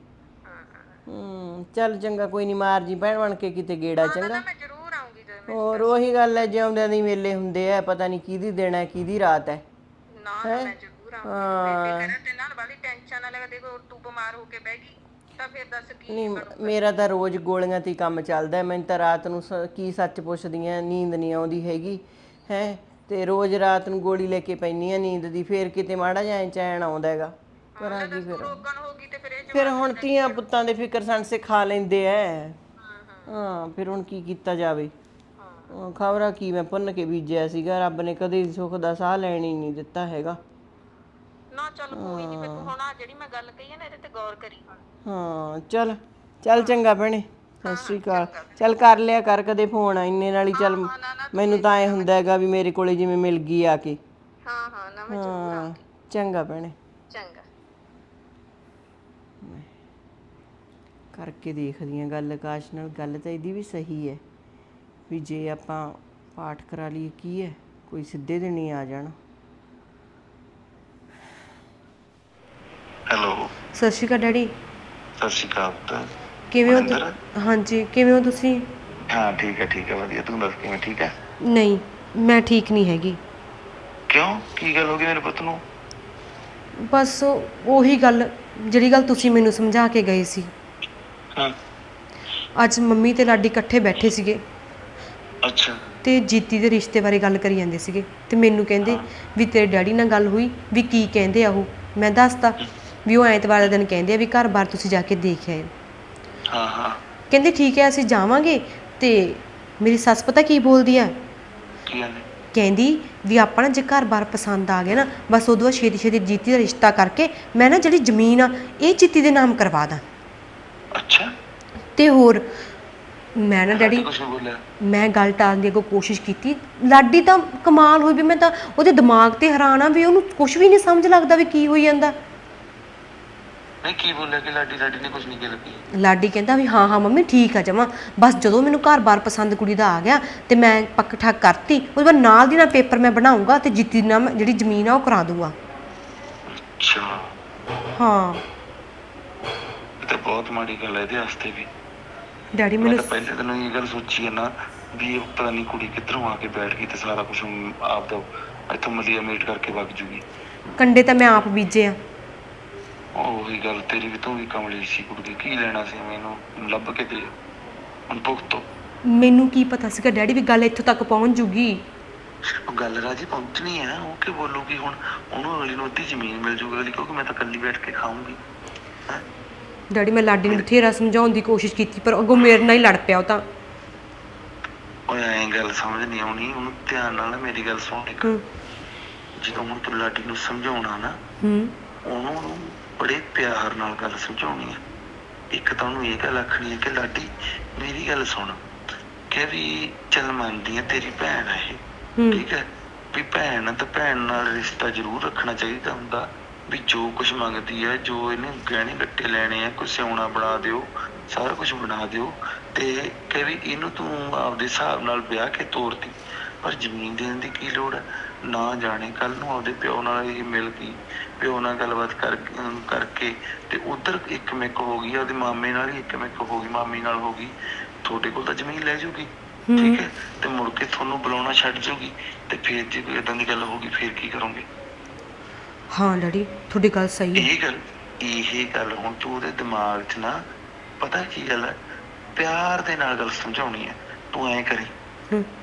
ਹੂੰ ਚੱਲ ਚੰਗਾ ਕੋਈ ਨਹੀਂ ਮਾਰ ਜੀ ਭੈਣ ਬਣ ਕੇ ਕਿਤੇ ਗੇੜਾ ਚੰਗਾ। ਨਾ ਮੈਂ ਜ਼ਰੂਰ ਆਉਂਗੀ ਜਦੋਂ ਮੈਂ ਹੋਰ ਉਹੀ ਗੱਲ ਹੈ ਜਿਉਂਦਿਆਂ ਦੀ ਮੇਲੇ ਹੁੰਦੇ ਆ ਪਤਾ ਨਹੀਂ ਕਿਹਦੀ ਦਿਨ ਹੈ ਕਿਹਦੀ ਰਾਤ ਹੈ। ਨਾ ਨਾ ਮੈਂ ਜ਼ਰੂਰ ਆਉਂਗੀ ਤੇ ਤੇ ਨਾਲ ਵਾਲੀ ਟੈਨਸ਼ਨ ਨਾ ਲੈ ਦੇਖੋ ਤੂੰ ਬਿਮਾਰ ਹੋ ਕੇ ਬਹਿ ਗਈ ਤਾਂ ਫਿਰ ਦੱਸ ਕੀ ਨਹੀਂ ਮੇਰਾ ਤਾਂ ਰੋਜ਼ ਗੋਲੀਆਂ ਤੇ ਹੀ ਕੰਮ ਚੱਲਦਾ ਹੈ। ਮੈਨੂੰ ਤਾਂ ਰਾਤ ਨੂੰ ਸ- ਕੀ ਸੱਚ ਪੁੱਛਦੀਆਂ ਨੀਂਦ ਨਹੀਂ ਆਉਂਦੀ ਹੈਗੀ ਹੈ। ਤੇ ਰੋਜ਼ ਰਾਤ ਨੂੰ ਗੋਲੀ ਲੈ ਕੇ ਪੈਣੀ ਆ ਨੀਂਦ ਦੀ ਫੇਰ ਕਿਤੇ ਮਾੜਾ ਜਿਹਾ ਐਂ ਚੈਨ ਆਉਂਦਾ ਹੈਗਾ। ਕਰਾਂ ਕੀ ਫਿਰ। ਰੋਗਣ ਹੋ ਗਈ ਤੇ ਫਿਰ ਇਹ 'ਚ ਫਿਰ ਹੁਣ ਧੀਆਂ ਪੁੱਤਾਂ ਦੇ ਫਿਕਰ ਸੰਸੇ ਖਾ ਲੈਂਦੇ ਐ। ਹਾਂ ਫਿਰ ਹੁਣ ਕੀ ਕੀਤਾ ਜਾਵੇ? ਖਬਰਾਂ ਕੀ ਮੈਂ ਪੁੰਨ ਕੇ ਬੀਜਿਆ ਸੀਗਾ ਰੱਬ ਨੇ ਕਦੇ ਸੁੱਖ ਦਾ ਸਾਹ ਲੈਣ ਹੀ ਨਹੀਂ ਦਿੱਤਾ ਹੈਗਾ। ਚੱਲ ਕੋਈ ਨਹੀਂ ਫਿਰ ਤੂੰ ਹੁਣ ਆ ਜਿਹੜੀ ਮੈਂ ਗੱਲ ਕਹੀ ਹੈ ਨਾ ਇਹਦੇ ਤੇ ਗੌਰ ਕਰੀ। ਹੁਣ ਹਾਂ ਚੱਲ ਚੱਲ ਚੰਗਾ ਭੈਣੇ ਸਤਿ ਸ਼੍ਰੀ ਅਕਾਲ। ਚੱਲ ਕਰ ਲਿਆ ਕਰ ਕਦੇ ਫੋਨ ਇੰਨੇ ਨਾਲ ਹੀ ਚੱਲ ਮੈਨੂੰ ਤਾਂ ਐ ਹੁੰਦਾ ਹੈਗਾ ਵੀ ਮੇਰੇ ਕੋਲੇ ਜਿਵੇਂ ਮਿਲ ਗਈ ਆ ਕੇ। ਹਾਂ ਹਾਂ ਨਾ ਮੈਂ ਹਾਂ ਚੰਗਾ ਭੈਣੇ। ਚੰਗਾ। ਕਰਕੇ ਦੇਖਦੀ ਆਂ ਗੱਲ ਆਕਾਸ਼ ਨਾਲ ਗੱਲ ਤਾਂ ਇਹਦੀ ਵੀ ਸਹੀ ਹੈ। ਵੀ ਜੇ ਆਪਾਂ ਪਾਠ ਕਰਾ ਲਈਏ ਕੀ ਹੈ? ਕੋਈ ਸਿੱਧੇ ਦਿਨ ਹੀ ਆ ਜਾਣ। ਹੈਲੋ। ਸਤਿ ਸ਼੍ਰੀ ਅਕਾਲ ਡੈਡੀ। ਸਤਿ ਸ਼੍ਰੀ ਅਕਾਲ ਪੁੱਤ। ਕਿਵੇਂ ਹੋ ਮਨਿੰਦਰ? ਤੁ- ਹਾਂਜੀ ਕਿਵੇਂ ਹੋ ਤੁਸੀਂ? ਹਾਂ ਠੀਕ ਹੈ ਠੀਕ ਹੈ ਵਧੀਆ। ਤੂੰ ਦੱਸ ਕਿਵੇਂ ਠੀਕ ਹੈ? ਨਹੀਂ ਮੈਂ ਠੀਕ ਨਹੀਂ ਹੈਗੀ। ਕਿਉਂ? ਕੀ ਗੱਲ ਹੋ ਗਈ ਮੇਰੇ ਪੁੱਤ ਨੂੰ? ਬਸ ਉਹ- ਉਹੀ ਗੱਲ ਜਿਹੜੀ ਗੱਲ ਤੁਸੀਂ ਮੈਨੂੰ ਸਮਝਾ ਕੇ ਗਏ ਸੀ। ਹਾਂ। ਅੱਜ ਮੰਮੀ ਤੇ ਲਾਡੀ ਇਕੱਠੇ ਬੈਠੇ ਸੀਗੇ। ਅੱਛਾ। ਤੇ ਜੀਤੀ ਦੇ ਰਿਸ਼ਤੇ ਬਾਰੇ ਗੱਲ ਕਰੀ ਜਾਂਦੇ ਸੀਗੇ। ਤੇ ਮੈਨੂੰ ਕਹਿੰਦੇ ਵੀ ਤੇਰੇ ਡੈਡੀ ਨਾਲ ਗੱਲ ਹੋਈ ਵੀ ਕੀ ਕਹਿੰਦੇ ਆ ਉਹ। ਮੈਂ ਦੱਸਤਾ ਵੀ ਉਹ ਐਤਵਾਰ ਦਾ ਦਿਨ ਕਹਿੰਦੇ ਆ ਵੀ ਘਰ-ਬਾਰ ਤੁਸੀਂ ਜਾ ਕੇ ਦੇਖ ਆਏ ਹਾਂ ਹਾਂ। ਕਹਿੰਦੇ ਠੀਕ ਹੈ ਅਸੀਂ ਜਾਵਾਂਗੇ ਤੇ ਮੇਰੀ ਸੱਸ ਪਤਾ ਕੀ ਬੋਲਦੀ ਆ? ਕੀ ਗੱਲ ਹੈ? ਕਹਿੰਦੀ ਵੀ ਆਪਾਂ ਨਾ ਜੇ ਘਰ-ਬਾਰ ਪਸੰਦ ਆ ਗਿਆ ਨਾ ਬਸ ਉਦੋਂ ਬਾਅਦ ਛੇਤੀ ਛੇਤੀ ਜੀਤੀ ਦਾ ਰਿਸ਼ਤਾ ਕਰਕੇ ਮੈਂ ਨਾ ਜਿਹੜੀ ਜ਼ਮੀਨ ਆ ਇਹ ਜੀਤੀ ਦੇ ਨਾਮ ਕਰਵਾ ਦਾਂ। ਅੱਛਾ। ਤੇ ਹੋਰ ਮੈਂ ਨਾ ਡੈਡੀ ਕੁਝ ਬੋਲਿਆ। ਮੈਂ ਗੱਲ ਟਾਲਣ ਦੀ ਅੱਗੋਂ ਕੋਸ਼ਿਸ਼ ਕੀਤੀ। ਲਾਡੀ ਤਾਂ ਕਮਾਲ ਹੋਈ ਵੀ ਮੈਂ ਤਾਂ ਉਹਦੇ ਦਿਮਾਗ ਤੇ ਹੈਰਾਨ ਆ ਵੀ ਉਹਨੂੰ ਕੁਝ ਵੀ ਨਹੀਂ ਸਮਝ ਲੱਗਦਾ ਵੀ ਕੀ ਹੋਈ ਜਾਂਦਾ। ਨਹੀਂ ਕੀ ਬੋਲਿਆ ਕਿ ਲਾਡੀ ਲਾਡੀ ਨੇ ਕੁਝ ਨਹੀਂ ਕਿਹਾ ਲੱਗੀ? ਲਾਡੀ ਕਹਿੰਦਾ ਵੀ ਹਾਂ ਹਾਂ ਮੰਮੀ ਠੀਕ ਆ ਜਮਾ। ਬਸ ਜਦੋਂ ਮੈਨੂੰ ਘਰ-ਬਾਰ ਪਸੰਦ ਕੁੜੀ ਦਾ ਆ ਗਿਆ ਤੇ ਮੈਂ ਪੱਕ ਠੱਕ ਕਰਤੀ ਉਹਦੇ ਬਾਅਦ ਨਾਲ ਦੀ ਨਾਲ ਪੇਪਰ ਮੈਂ ਬਣਾਉਂਗਾ ਤੇ ਜਿੱਤੀ ਨਾਮ ਜਿਹੜੀ ਜ਼ਮੀਨ ਆ ਉਹ ਕਰਾ ਦੂੰਗਾ। ਅੱਛਾ। ਹਾਂ। ਇਹ ਤਾਂ ਬਹੁਤ ਮਾੜੀ ਗੱਲ ਹੈ ਇਹਦੇ ਵਾਸਤੇ ਵੀ। ਡੈਡੀ ਮੈਂ ਮੈਨੂੰ ਪਹਿਲੇ ਦਿਨੋਂ ਇਹ ਗੱਲ ਸੋਚੀ ਹੈ ਨਾ ਵੀ ਇਹ ਪਤਾ ਨਹੀਂ ਕੁੜੀ ਕਿੱਧਰੋਂ ਆ ਕੇ ਬੈਠ ਗਈ ਤੇ ਸਾਰਾ ਕੁਝ ਆਪ ਦਾ ਇੱਥੋਂ ਮਲੀਆ ਮੇਟ ਕਰਕੇ ਵਗ ਜੂਗੀ। ਕੰਡੇ ਤਾਂ ਮੈਂ ਆਪ ਬੀਜੇ ਆ। ਉਹੀ ਗੱਲ ਤੇਰੀ ਵੀ ਤੂੰ ਵੀ ਕਮਲੀ ਸੀ ਕੁੜੀ ਕੀ ਲੈਣਾ ਸੀ ਮੈਨੂੰ? ਲੱਭ ਕੇ ਦੇ। ਹੁਣ ਭੁਗਤੋ ਮੈਨੂੰ ਕੀ ਪਤਾ ਸੀਗਾ ਡੈਡੀ ਵੀ ਗੱਲ ਇੱਥੋਂ ਤੱਕ ਪਹੁੰਚ ਜੂਗੀ। ਉਹ ਗੱਲ ਰਾਜੀ ਪਹੁੰਚਣੀ ਹੈ ਉਹ ਕੀ ਬੋਲੂਗੀ ਹੁਣ? ਉਹਨੂੰ ਅਗਲੀ ਨੂੰ ਅੱਧੀ ਜ਼ਮੀਨ ਮਿਲ ਜੂਗੀ ਅਗਲੀ ਕਿਉਂਕਿ ਮੈਂ ਤਾਂ ਇਕੱਲੀ ਬੈਠ ਕੇ ਖਾਊਂਗੀ। ਹੈਂ? ਡੈਡੀ ਮੈਂ ਲਾਡੀ ਨੂੰ ਬਥੇਰਾ ਸਮਝਾਉਣ ਦੀ ਕੋਸ਼ਿਸ਼ ਕੀਤੀ ਪਰ ਅੱਗੋਂ ਮੇਰੇ ਨਾਲ ਹੀ ਲੜ ਪਿਆ ਉਹ ਤਾਂ। ਓਏ ਐਂ ਗੱਲ ਸਮਝ ਨਹੀਂ ਆਉਣੀ ਉਹਨੂੰ ਧਿਆਨ ਨਾਲ ਮੇਰੀ ਗੱਲ ਸੁਣ ਇੱਕ। ਹੂੰ। ਜਦੋਂ ਹੁਣ ਤੂੰ ਲਾਡੀ ਨੂੰ ਸਮਝਾਉਣਾ ਨਾ ਹੂੰ। ਉਹਨੂੰ ਬੜੇ ਪਿਆਰ ਨਾਲ ਗੱਲ ਸਮਝਾਉਣੀ ਹੈ ਇੱਕ ਤਾਂ ਉਹਨੂੰ ਇਹ ਗੱਲ ਆਖਣੀ ਹੈ ਕਿ ਲਾਡੀ ਮੇਰੀ ਗੱਲ ਸੁਣ। ਕਿ ਵੀ ਚੱਲ ਮੰਨਦੀ ਹੈ ਤੇਰੀ ਭੈਣ ਹੈ ਇਹ। ਠੀਕ ਹੈ ਵੀ ਭੈਣ ਆ ਤਾਂ ਭੈਣ ਨਾਲ ਰਿਸ਼ਤਾ ਜ਼ਰੂਰ ਰੱਖਣਾ ਚਾਹੀਦਾ ਹੁੰਦਾ। ਵੀ ਜੋ ਕੁਝ ਮੰਗਦੀ ਹੈ ਜੋ ਇਹਨੇ ਗਹਿਣੇ ਗੱਟੇ ਲੈਣੇ ਆ ਕੁਝ ਸਿਉਣਾ ਬਣਾ ਦਿਓ ਸਾਰਾ ਕੁਝ ਬਣਾ ਦਿਓ। ਤੇ ਕਿ ਵੀ ਇਹਨੂੰ ਤੂੰ ਆਪਦੇ ਹਿਸਾਬ ਨਾਲ ਵਿਆਹ ਕੇ ਤੋਰਦੀ ਪਰ ਜ਼ਮੀਨ ਦੇਣ ਦੀ ਕੀ ਲੋੜ ਹੈ ਨਾ ਜਾਣੇ। ਕੱਲ ਨੂੰ ਆਪਦੇ ਪਿਓ ਨਾਲ ਇਹ ਮਿਲ ਗਈ ਪਿਓ ਨਾਲ ਗੱਲਬਾਤ ਕਰ ਅਮ ਕਰਕੇ ਤੇ ਉਧਰ ਇੱਕ ਮਿੱਕ ਹੋ ਗਈ ਉਹਦੇ ਮਾਮੇ ਨਾਲ ਹੀ ਇੱਕ ਮਿੱਕ ਹੋ ਗਈ ਮਾਮੀ ਨਾਲ ਹੋ ਗਈ। ਤੁਹਾਡੇ ਕੋਲ ਤਾਂ ਜ਼ਮੀਨ ਲੈ ਜੂਗੀ ਠੀਕ ਹੈ? ਤੇ ਮੁੜ ਕੇ ਤੁਹਾਨੂੰ ਬੁਲਾਉਣਾ ਛੱਡ ਜੂਗੀ ਤੇ ਫਿਰ ਜੇ ਕੋਈ ਇਦਾਂ ਦੀ ਗੱਲ ਹੋਊਗੀ ਫਿਰ ਕੀ ਕਰੋਗੇ? ਹਾਂ ਡੈਡੀ ਤੁਹਾਡੀ ਗੱਲ ਸਹੀ ਹੈ। ਇਹ ਗੱਲ ਇਹ ਗੱਲ ਹੁਣ ਤੂੰ ਉਹਦੇ ਦਿਮਾਗ 'ਚ ਨਾ ਪਤਾ ਕੀ ਗੱਲ ਹੈ? ਪਿਆਰ ਦੇ ਨਾਲ ਗੱਲ ਸਮਝਾਉਣੀ ਹੈ ਤੂੰ ਐਂ ਕਰੀ। ਹੂੰ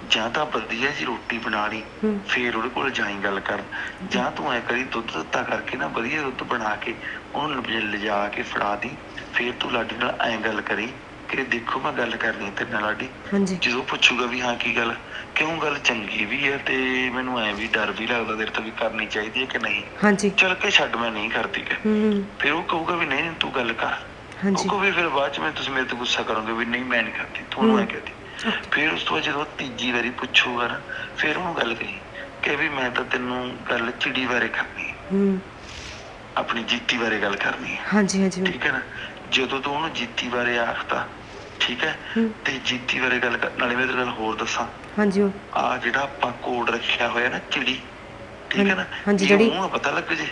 ਜਾਂ ਤਾਂ ਵਧੀਆ ਜੀ ਰੋਟੀ ਬਣਾ ਲਈ। ਫੇਰ ਉਹਦੇ ਕੋਲ ਜਾਈ ਗੱਲ ਕਰਨ। ਜਾਂ ਤੂੰ ਐ ਕਰੀ ਦੁੱਧ ਦਿੱਤਾ ਕਰਕੇ ਨਾ ਵਧੀਆ ਦੁੱਧ ਬਣਾ ਕੇ ਉਹਨੂੰ ਲਿਜ- ਕੇ ਫੜਾ ਦੀ ਫੇਰ ਤੂੰ ਲਾਡੀ ਨਾਲ ਐਂ ਗੱਲ ਕਰੀ ਕਿ ਦੇਖੋ ਮੈਂ ਗੱਲ ਕਰਨੀ ਤੇਰੇ ਨਾਲ ਲਾਡੀ। ਹਾਂਜੀ। ਜਦੋਂ ਪੁੱਛੂਗਾ ਵੀ ਹਾਂ ਕੀ ਗੱਲ ਕਿਉਂ ਗੱਲ ਚੰਗੀ ਵੀ ਹੈ ਤੇ ਮੈਨੂੰ ਐ ਵੀ ਡਰ ਵੀ ਲੱਗਦਾ ਤੇਰੇ ਤੋਂ ਵੀ ਕਰਨੀ ਚਾਹੀਦੀ ਹੈ ਕਿ ਨਹੀਂ। ਹਾਂਜੀ। ਚਲ ਕੇ ਛੱਡ ਮੈਂ ਨਹੀਂ ਕਰਦੀ ਕਿ। ਹੂੰ ਫਿਰ ਉਹ ਕਹੂਗਾ ਵੀ ਨਹੀਂ ਤੂੰ ਗੱਲ ਕਰ। ਹਾਂਜੀ। ਉਹ ਕਹੂਗੀ ਫਿਰ ਬਾਅਦ ਚ ਮੈਂ ਤੁਸੀਂ ਮੇਰੇ ਤੇ ਗੁੱਸਾ ਕਰੋਗੇ ਵੀ ਨਹੀਂ ਮੈਂ ਨਹੀਂ ਕਰਦੀ ਤੂੰ ਐ ਕਹਦੀ ਫਿਰ ਉਸ ਤੋਂ ਬਾਅਦ ਜਦੋਂ ਤੀਜੀ ਵਾਰੀ ਪੁੱਛੂਗਾ ਨਾ ਫਿਰ ਉਹਨੂੰ ਗੱਲ ਕਹੀ ਕਿ ਵੀ ਮੈਂ ਤਾਂ ਤੈਨੂੰ ਗੱਲ ਚਿੜੀ ਬਾਰੇ ਕਰਨੀ ਹੈ। ਆਪਣੀ ਜੀਤੀ ਬਾਰੇ ਗੱਲ ਕਰਨੀ ਹੈ। ਹਾਂਜੀ ਹਾਂਜੀ। ਠੀਕ ਹੈ ਨਾ? ਜਦੋਂ ਤੂੰ ਉਹਨੂੰ ਜੀਤੀ ਬਾਰੇ ਆਖਤਾ ਠੀਕ ਹੈ। ਤੇ ਜੀਤੀ ਬਾਰੇ ਗੱਲ ਕਰ- ਨਾਲੇ ਮੈਂ ਤੇਰੇ ਗੱਲ ਹੋਰ ਦੱਸਾਂ। ਹਾਂਜੀ ਉਹ। ਆ ਜਿਹੜਾ ਆਪਾਂ ਕੋਡ ਰੱਖਿਆ ਹੋਇਆ ਨਾ ਚਿੜੀ ਠੀਕ ਹੈ ਨਾ? ਹਾਂਜੀ, ਜਿਹੜੀ- ਉਹਨੂੰ ਪਤਾ ਲੱਗ ਜੇ।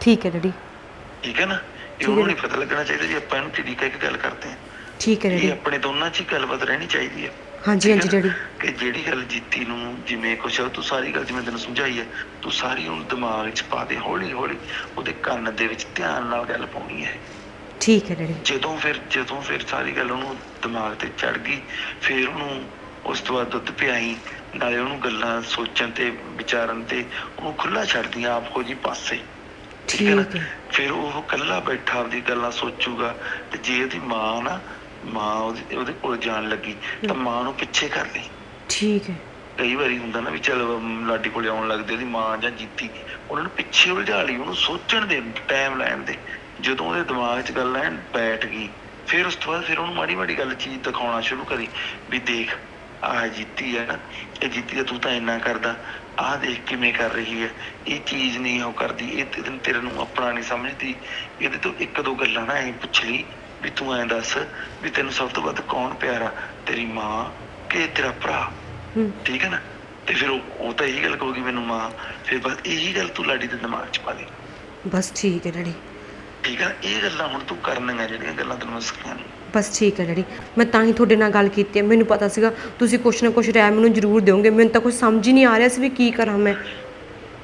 ਠੀਕ ਹੈ ਡੈਡੀ। ਠੀਕ ਹੈ ਨਾ? ਇਹ ਉਹਨੂੰ ਨਹੀਂ ਪਤਾ ਲੱਗਣਾ ਚਾਹੀਦਾ ਵੀ ਆਪਾਂ ਇਹਨੂੰ ਚਿੜੀ ਕਹਿ ਕੇ ਗੱਲ ਕਰਦੇ ਹਾਂ। ਠੀਕ ਹੈ ਇਹ ਡੈਡੀ ਆਪਣੇ ਦੋਨਾਂ 'ਚ ਹੀ ਗੱਲਬਾਤ ਰਹਿਣੀ ਚਾਹੀਦੀ ਹੈ। ਹਾਂਜੀ ਹਾਂਜੀ ਠੀਕ ਹੈ ਡੈਡੀ ਨਾ? ਕਿ ਜਿਹੜੀ ਗੱਲ ਜੀਤੀ ਨੂੰ ਜਿਵੇਂ ਕੁਛ ਆ ਤੂੰ ਸਾਰੀ ਗੱਲ ਜਿਵੇਂ ਤੈਨੂੰ ਸਮਝਾਈ ਹੈ ਤੂੰ ਸਾਰੀ ਉਹਨੂੰ ਦਿਮਾਗ 'ਚ ਪਾ ਦੇ ਹੌਲੀ ਹੌਲੀ ਉਹਦੇ ਕੰਨ ਦੇ ਵਿੱਚ ਧਿਆਨ ਨਾਲ ਗੱਲ ਪਾਉਣੀ ਹੈ। ਠੀਕ ਹੈ ਡੈਡੀ ਜਦੋਂ ਫਿਰ ਜਦੋਂ ਫਿਰ ਸਾਰੀ ਗੱਲ ਉਹਨੂੰ ਦਿਮਾਗ ਤੇ ਚੜ ਗਈ ਫਿਰ ਉਹਨੂੰ ਉਸ ਤੋਂ ਬਾਅਦ ਦੁੱਧ ਪਿਆਈ ਨਾਲੇ ਉਹਨੂੰ ਗੱਲਾਂ ਸੋਚਣ ਤੇ ਵਿਚਾਰਨ ਤੇ ਉਹਨੂੰ ਖੁੱਲਾ ਛੱਡਦੀ ਆਪ ਹੋ ਜੀ ਪਾਸੇ। ਠੀਕ ਹੈ ਨਾ? ਠੀਕ ਹੈ। ਫਿਰ ਉਹ ਕੱਲਾ ਬੈਠਾ ਆਪਦੀ ਗੱਲਾਂ ਸੋਚੂਗਾ ਤੇ ਜੇ ਉਹਦੀ ਮਾਂ ਨਾ ਮਾਂ ਉਹਦੇ ਉਹਦੇ ਕੋਲ ਜਾਣ ਲੱਗੀ ਤਾਂ ਮਾਂ ਨੂੰ ਪਿੱਛੇ ਕਰ ਲਈ। ਠੀਕ ਹੈ। ਕਈ ਵਾਰੀ ਹੁੰਦਾ ਨਾ ਵੀ ਚਲ ਲਾਡੀ ਕੋਲੇ ਆਉਣ ਲੱਗਦੇ ਉਹਦੀ ਮਾਂ ਜਾਂ ਜੀਤੀ ਉਹਨਾਂ ਨੂੰ ਪਿੱਛੇ ਉਲਝਾ ਲਈ ਉਹਨੂੰ ਸੋਚਣ ਦੇ ਟਾਈਮ ਲੈਣ ਦੇ। ਜਦੋਂ ਉਹਦੇ ਦਿਮਾਗ 'ਚ ਗੱਲ ਐਨ ਬੈਠ ਗਈ ਫਿਰ ਉਸ ਤੋਂ ਬਾਅਦ ਫਿਰ ਉਹਨੂੰ ਮਾੜੀ ਮਾੜੀ ਗੱਲ ਚੀਜ਼ ਦਿਖਾਉਣਾ ਸ਼ੁਰੂ ਕਰੀ ਵੀ ਦੇਖ ਆਹ ਜੀਤੀ ਹੈ ਨਾ ਇਹ ਜੀਤੀ ਦਾ ਤੂੰ ਤਾਂ ਇੰਨਾ ਕਰਦਾ ਆਹ ਦੇਖ ਕਿਵੇਂ ਕਰ ਰਹੀ ਹੈ ਇਹ ਚੀਜ਼ ਨਹੀਂ ਉਹ ਕਰਦੀ ਇਹ ਤੇਰੇ ਨੂੰ ਆਪਣਾ ਨਹੀਂ ਸਮਝਦੀ ਇਹਦੇ ਤੋਂ ਇੱਕ ਦੋ ਗੱਲਾਂ ਨਾ ਐਂ ਪੁੱਛ ਲਈ। ਵੀ ਤੂੰ ਐਂ ਦੱਸ ਵੀ ਤੈਨੂੰ ਸਭ ਤੋਂ ਵੱਧ ਕੌਣ ਪਿਆਰਾ? ਤੇਰੀ ਮਾਂ ਕਿ ਤੇਰਾ ਭਰਾ? ਠੀਕ ਹੈ ਨਾ? ਤੇ ਫਿਰ ਉਹ ਉਹ ਤਾਂ ਇਹੀ ਗੱਲ ਕਹੂਗੀ ਮੈਨੂੰ ਮਾਂ ਫਿਰ ਬਸ ਇਹੀ ਗੱਲ ਤੂੰ ਲਾਡੀ ਦੇ ਦਿਮਾਗ 'ਚ ਪਾ ਦੇ। ਬਸ ਠੀਕ ਹੈ ਡੈਡੀ। ਠੀਕ ਹੈ ਇਹ ਗੱਲਾਂ ਹੁਣ ਤੂੰ ਕਰਨੀਆਂ ਜਿਹੜੀਆਂ ਗੱਲਾਂ ਤੈਨੂੰ ਮੈਂ ਸਿਖਾਈਆਂ ਨੇ। ਬਸ ਠੀਕ ਹੈ ਡੈਡੀ। ਮੈਂ ਤਾਂ ਹੀ ਤੁਹਾਡੇ ਨਾਲ ਗੱਲ ਕੀਤੀ ਹੈ। ਮੈਨੂੰ ਪਤਾ ਸੀਗਾ ਤੁਸੀਂ ਕੁਛ ਨਾ ਕੁਛ ਰਾਏ ਮੈਨੂੰ ਜ਼ਰੂਰ ਦਿਓਗੇ। ਮੈਨੂੰ ਤਾਂ ਕੁਝ ਸਮਝ ਹੀ ਨਹੀਂ ਆ ਰਿਹਾ ਸੀ ਵੀ ਕੀ ਕਰਾਂ ਮੈਂ।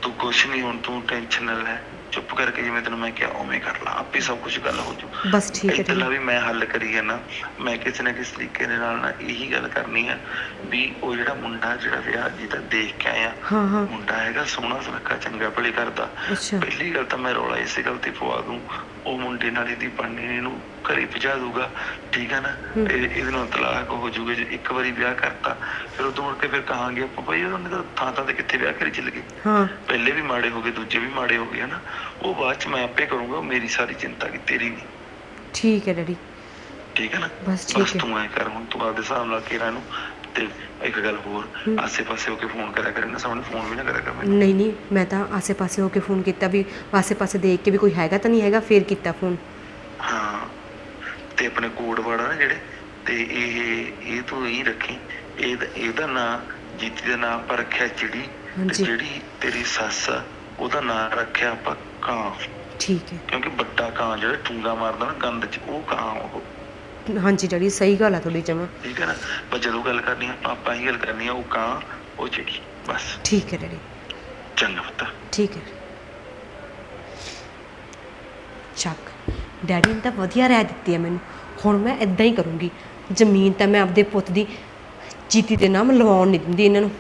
ਤੂੰ ਕੁਛ ਨਹੀਂ ਹੁਣ ਤੂੰ ਟੈਨਸ਼ਨ ਨਾ ਲੈ ਚੁੱਪ ਕਰਕੇ ਜਿਵੇਂ ਤੈਨੂੰ ਮੈਂ ਕਿਹਾ ਉਵੇਂ ਕਰ ਲਾ। ਆਪੇ ਸਭ ਕੁਝ ਗੱਲ ਹੋ ਜੂ। ਬਸ ਠੀਕ ਹੈ ਡੈਡੀ ਵੀ ਮੈਂ ਹੱਲ ਕਰੀ ਹੈ ਨਾ ਮੈਂ ਕਿਸੇ ਨਾ ਕਿਸੇ ਤਰੀਕੇ ਦੇ ਨਾਲ ਨਾ ਇਹੀ ਗੱਲ ਕਰਨੀ ਹੈ ਵੀ ਉਹ ਜਿਹੜਾ ਮੁੰਡਾ ਜਿਹੜਾ ਵਿਆਹ ਜਿਹਦਾ ਦੇਖ ਕੇ ਆਇਆ ਮੁੰਡਾ ਹੈਗਾ ਸੋਹਣਾ ਸੁਨੱਖਾ ਚੰਗਾ ਭਲੀ ਕਰਦਾ। ਅੱਛਾ। ਪਹਿਲੀ ਗੱਲ ਤਾਂ ਮੈਂ ਰੌਲਾ ਇਸੇ ਗੱਲ ਤੇ ਪਵਾ ਦੂੰ ਉਹ ਮੁੰਡੇ ਨਾਲ ਇਹਦੀ ਬਣਨੀ ਨੂੰ ਘਰੇ ਪਹੁੰਚਾ ਦੂਗਾ ਠੀਕ ਹੈ ਨਾ? ਇਹ ਇਹਦੇ ਨਾਲ ਤਲਾਕ ਹੋ ਜਾਊਗਾ ਜੇ ਇੱਕ ਵਾਰੀ ਵਿਆਹ ਕਰਤਾ ਫਿਰ ਉਦੋਂ ਮੁੜ ਕੇ ਫਿਰ ਕਹਾਂਗੇ ਆਪਾਂ ਭਾਈ ਉਹਨੇ ਤਾਂ ਥਾਂ ਥਾਂ ਤੇ ਕਿੱਥੇ ਵਿਆਹ ਕਰੀ ਚੱਲ ਗਏ? ਹਾਂ। ਪਹਿਲੇ ਵੀ ਮਾੜੇ ਹੋ ਗਏ ਦੂਜੇ ਵੀ ਮਾੜੇ ਹੋ ਗਏ ਹਨਾ? ਉਹ ਬਾਅਦ ਚ ਮੈਂ ਆਪੇ ਕਰੂੰਗਾ ਉਹ ਮੇਰੀ ਸਾਰੀ ਚਿੰਤਾ ਕੀ ਤੇਰੀ ਨਹੀਂ। ਠੀਕ ਹੈ ਡੈਡੀ। ਠੀਕ ਹੈ ਨਾ? ਬਸ ਠੀਕ ਹੈ। ਤੂੰ ਐ ਕਰ ਹੁਣ ਤੂੰ ਆਪਦੇ ਹਿਸਾਬ ਨਾਲ ਕਿਰਾਂ ਨੂੰ ਤੇ ਇੱਕ ਗੱਲ ਹੋਰ ਆਸੇ-ਪਾਸੇ ਹੋ ਕੇ ਫੋਨ ਕਰਿਆ ਕਰੇ ਨਾ ਸਾਹਮਣੇ ਫੋਨ ਵੀ ਨਾ ਕਰਿਆ ਕਰ। ਮੈਨੂੰ ਨਹੀਂ ਨਹੀਂ ਮੈਂ ਤਾਂ ਆਸੇ-ਪਾਸੇ ਹੋ ਕੇ ਫੋਨ ਕੀਤਾ ਵੀ ਆਸੇ-ਪਾਸੇ ਦੇਖ ਕੇ ਵੀ ਕੋਈ ਹੈਗਾ ਤਾਂ ਨਹੀਂ ਹੈਗਾ ਫੇਰ ਕੀਤਾ ਫੋਨ। ਹਾਂ ਤੇ ਆਪਣੇ ਕੋਡ ਵਾੜਾ ਨਾ ਜਿਹੜੇ ਤੇ ਇਹ ਇਹ ਤੂੰ ਹੀ ਰੱਖੀ ਇਹ ਇਹਦਾ ਨਾਂ ਜੀਤੀ ਦਾ ਨਾਂ ਆਪਾਂ ਰੱਖਿਆ ਚਿੜੀ ਤੇ ਹਾਂਜੀ। ਜਿਹੜੀ ਤੇਰੀ ਸੱਸ ਆ ਉਹਦਾ ਨਾਂ ਰੱਖਿਆ ਆਪਾਂ ਕਾਂ। ਠੀਕ ਹੈ। ਕਿਉਂਕਿ ਵੱਡਾ ਕਾਂ ਜਿਹੜਾ ਠੂੰਗਾ ਮਾਰਦਾ ਨਾ ਗੰਦ 'ਚ ਉਹ ਕਾਂ ਉਹ। ਹਾਂਜੀ ਡੈਡੀ ਸਹੀ ਗੱਲ ਆ ਤੁਹਾਡੀ ਜਮਾ। ਠੀਕ ਹੈ ਨਾ? ਪਰ ਜਦੋਂ ਗੱਲ ਕਰਨੀ ਆ ਆਪਾਂ ਹੀ ਗੱਲ ਕਰਨੀ ਆ ਉਹ ਕਾਂ ਉਹ ਚਿੜੀ ਬਸ। ਠੀਕ ਹੈ ਡੈਡੀ। ਚੰਗਾ ਪੁੱਤ। ਠੀਕ ਹੈ। ਚੱਕ। ਡੈਡੀ ਨੇ ਤਾਂ ਵਧੀਆ ਰਹਿ ਦਿੱਤੀ ਹੈ ਮੈਨੂੰ। ਹੁਣ ਮੈਂ ਇਦਾਂ ਹੀ ਕਰੂੰਗੀ। ਜ਼ਮੀਨ ਤਾਂ ਮੈਂ ਆਪਦੇ ਪੁੱਤ ਦੀ ਜੀਤੀ ਦੇ ਨਾਮ ਲਵਾਉਣ ਨਹੀਂ ਦਿੰਦੀ ਇਹਨਾਂ ਨੂੰ।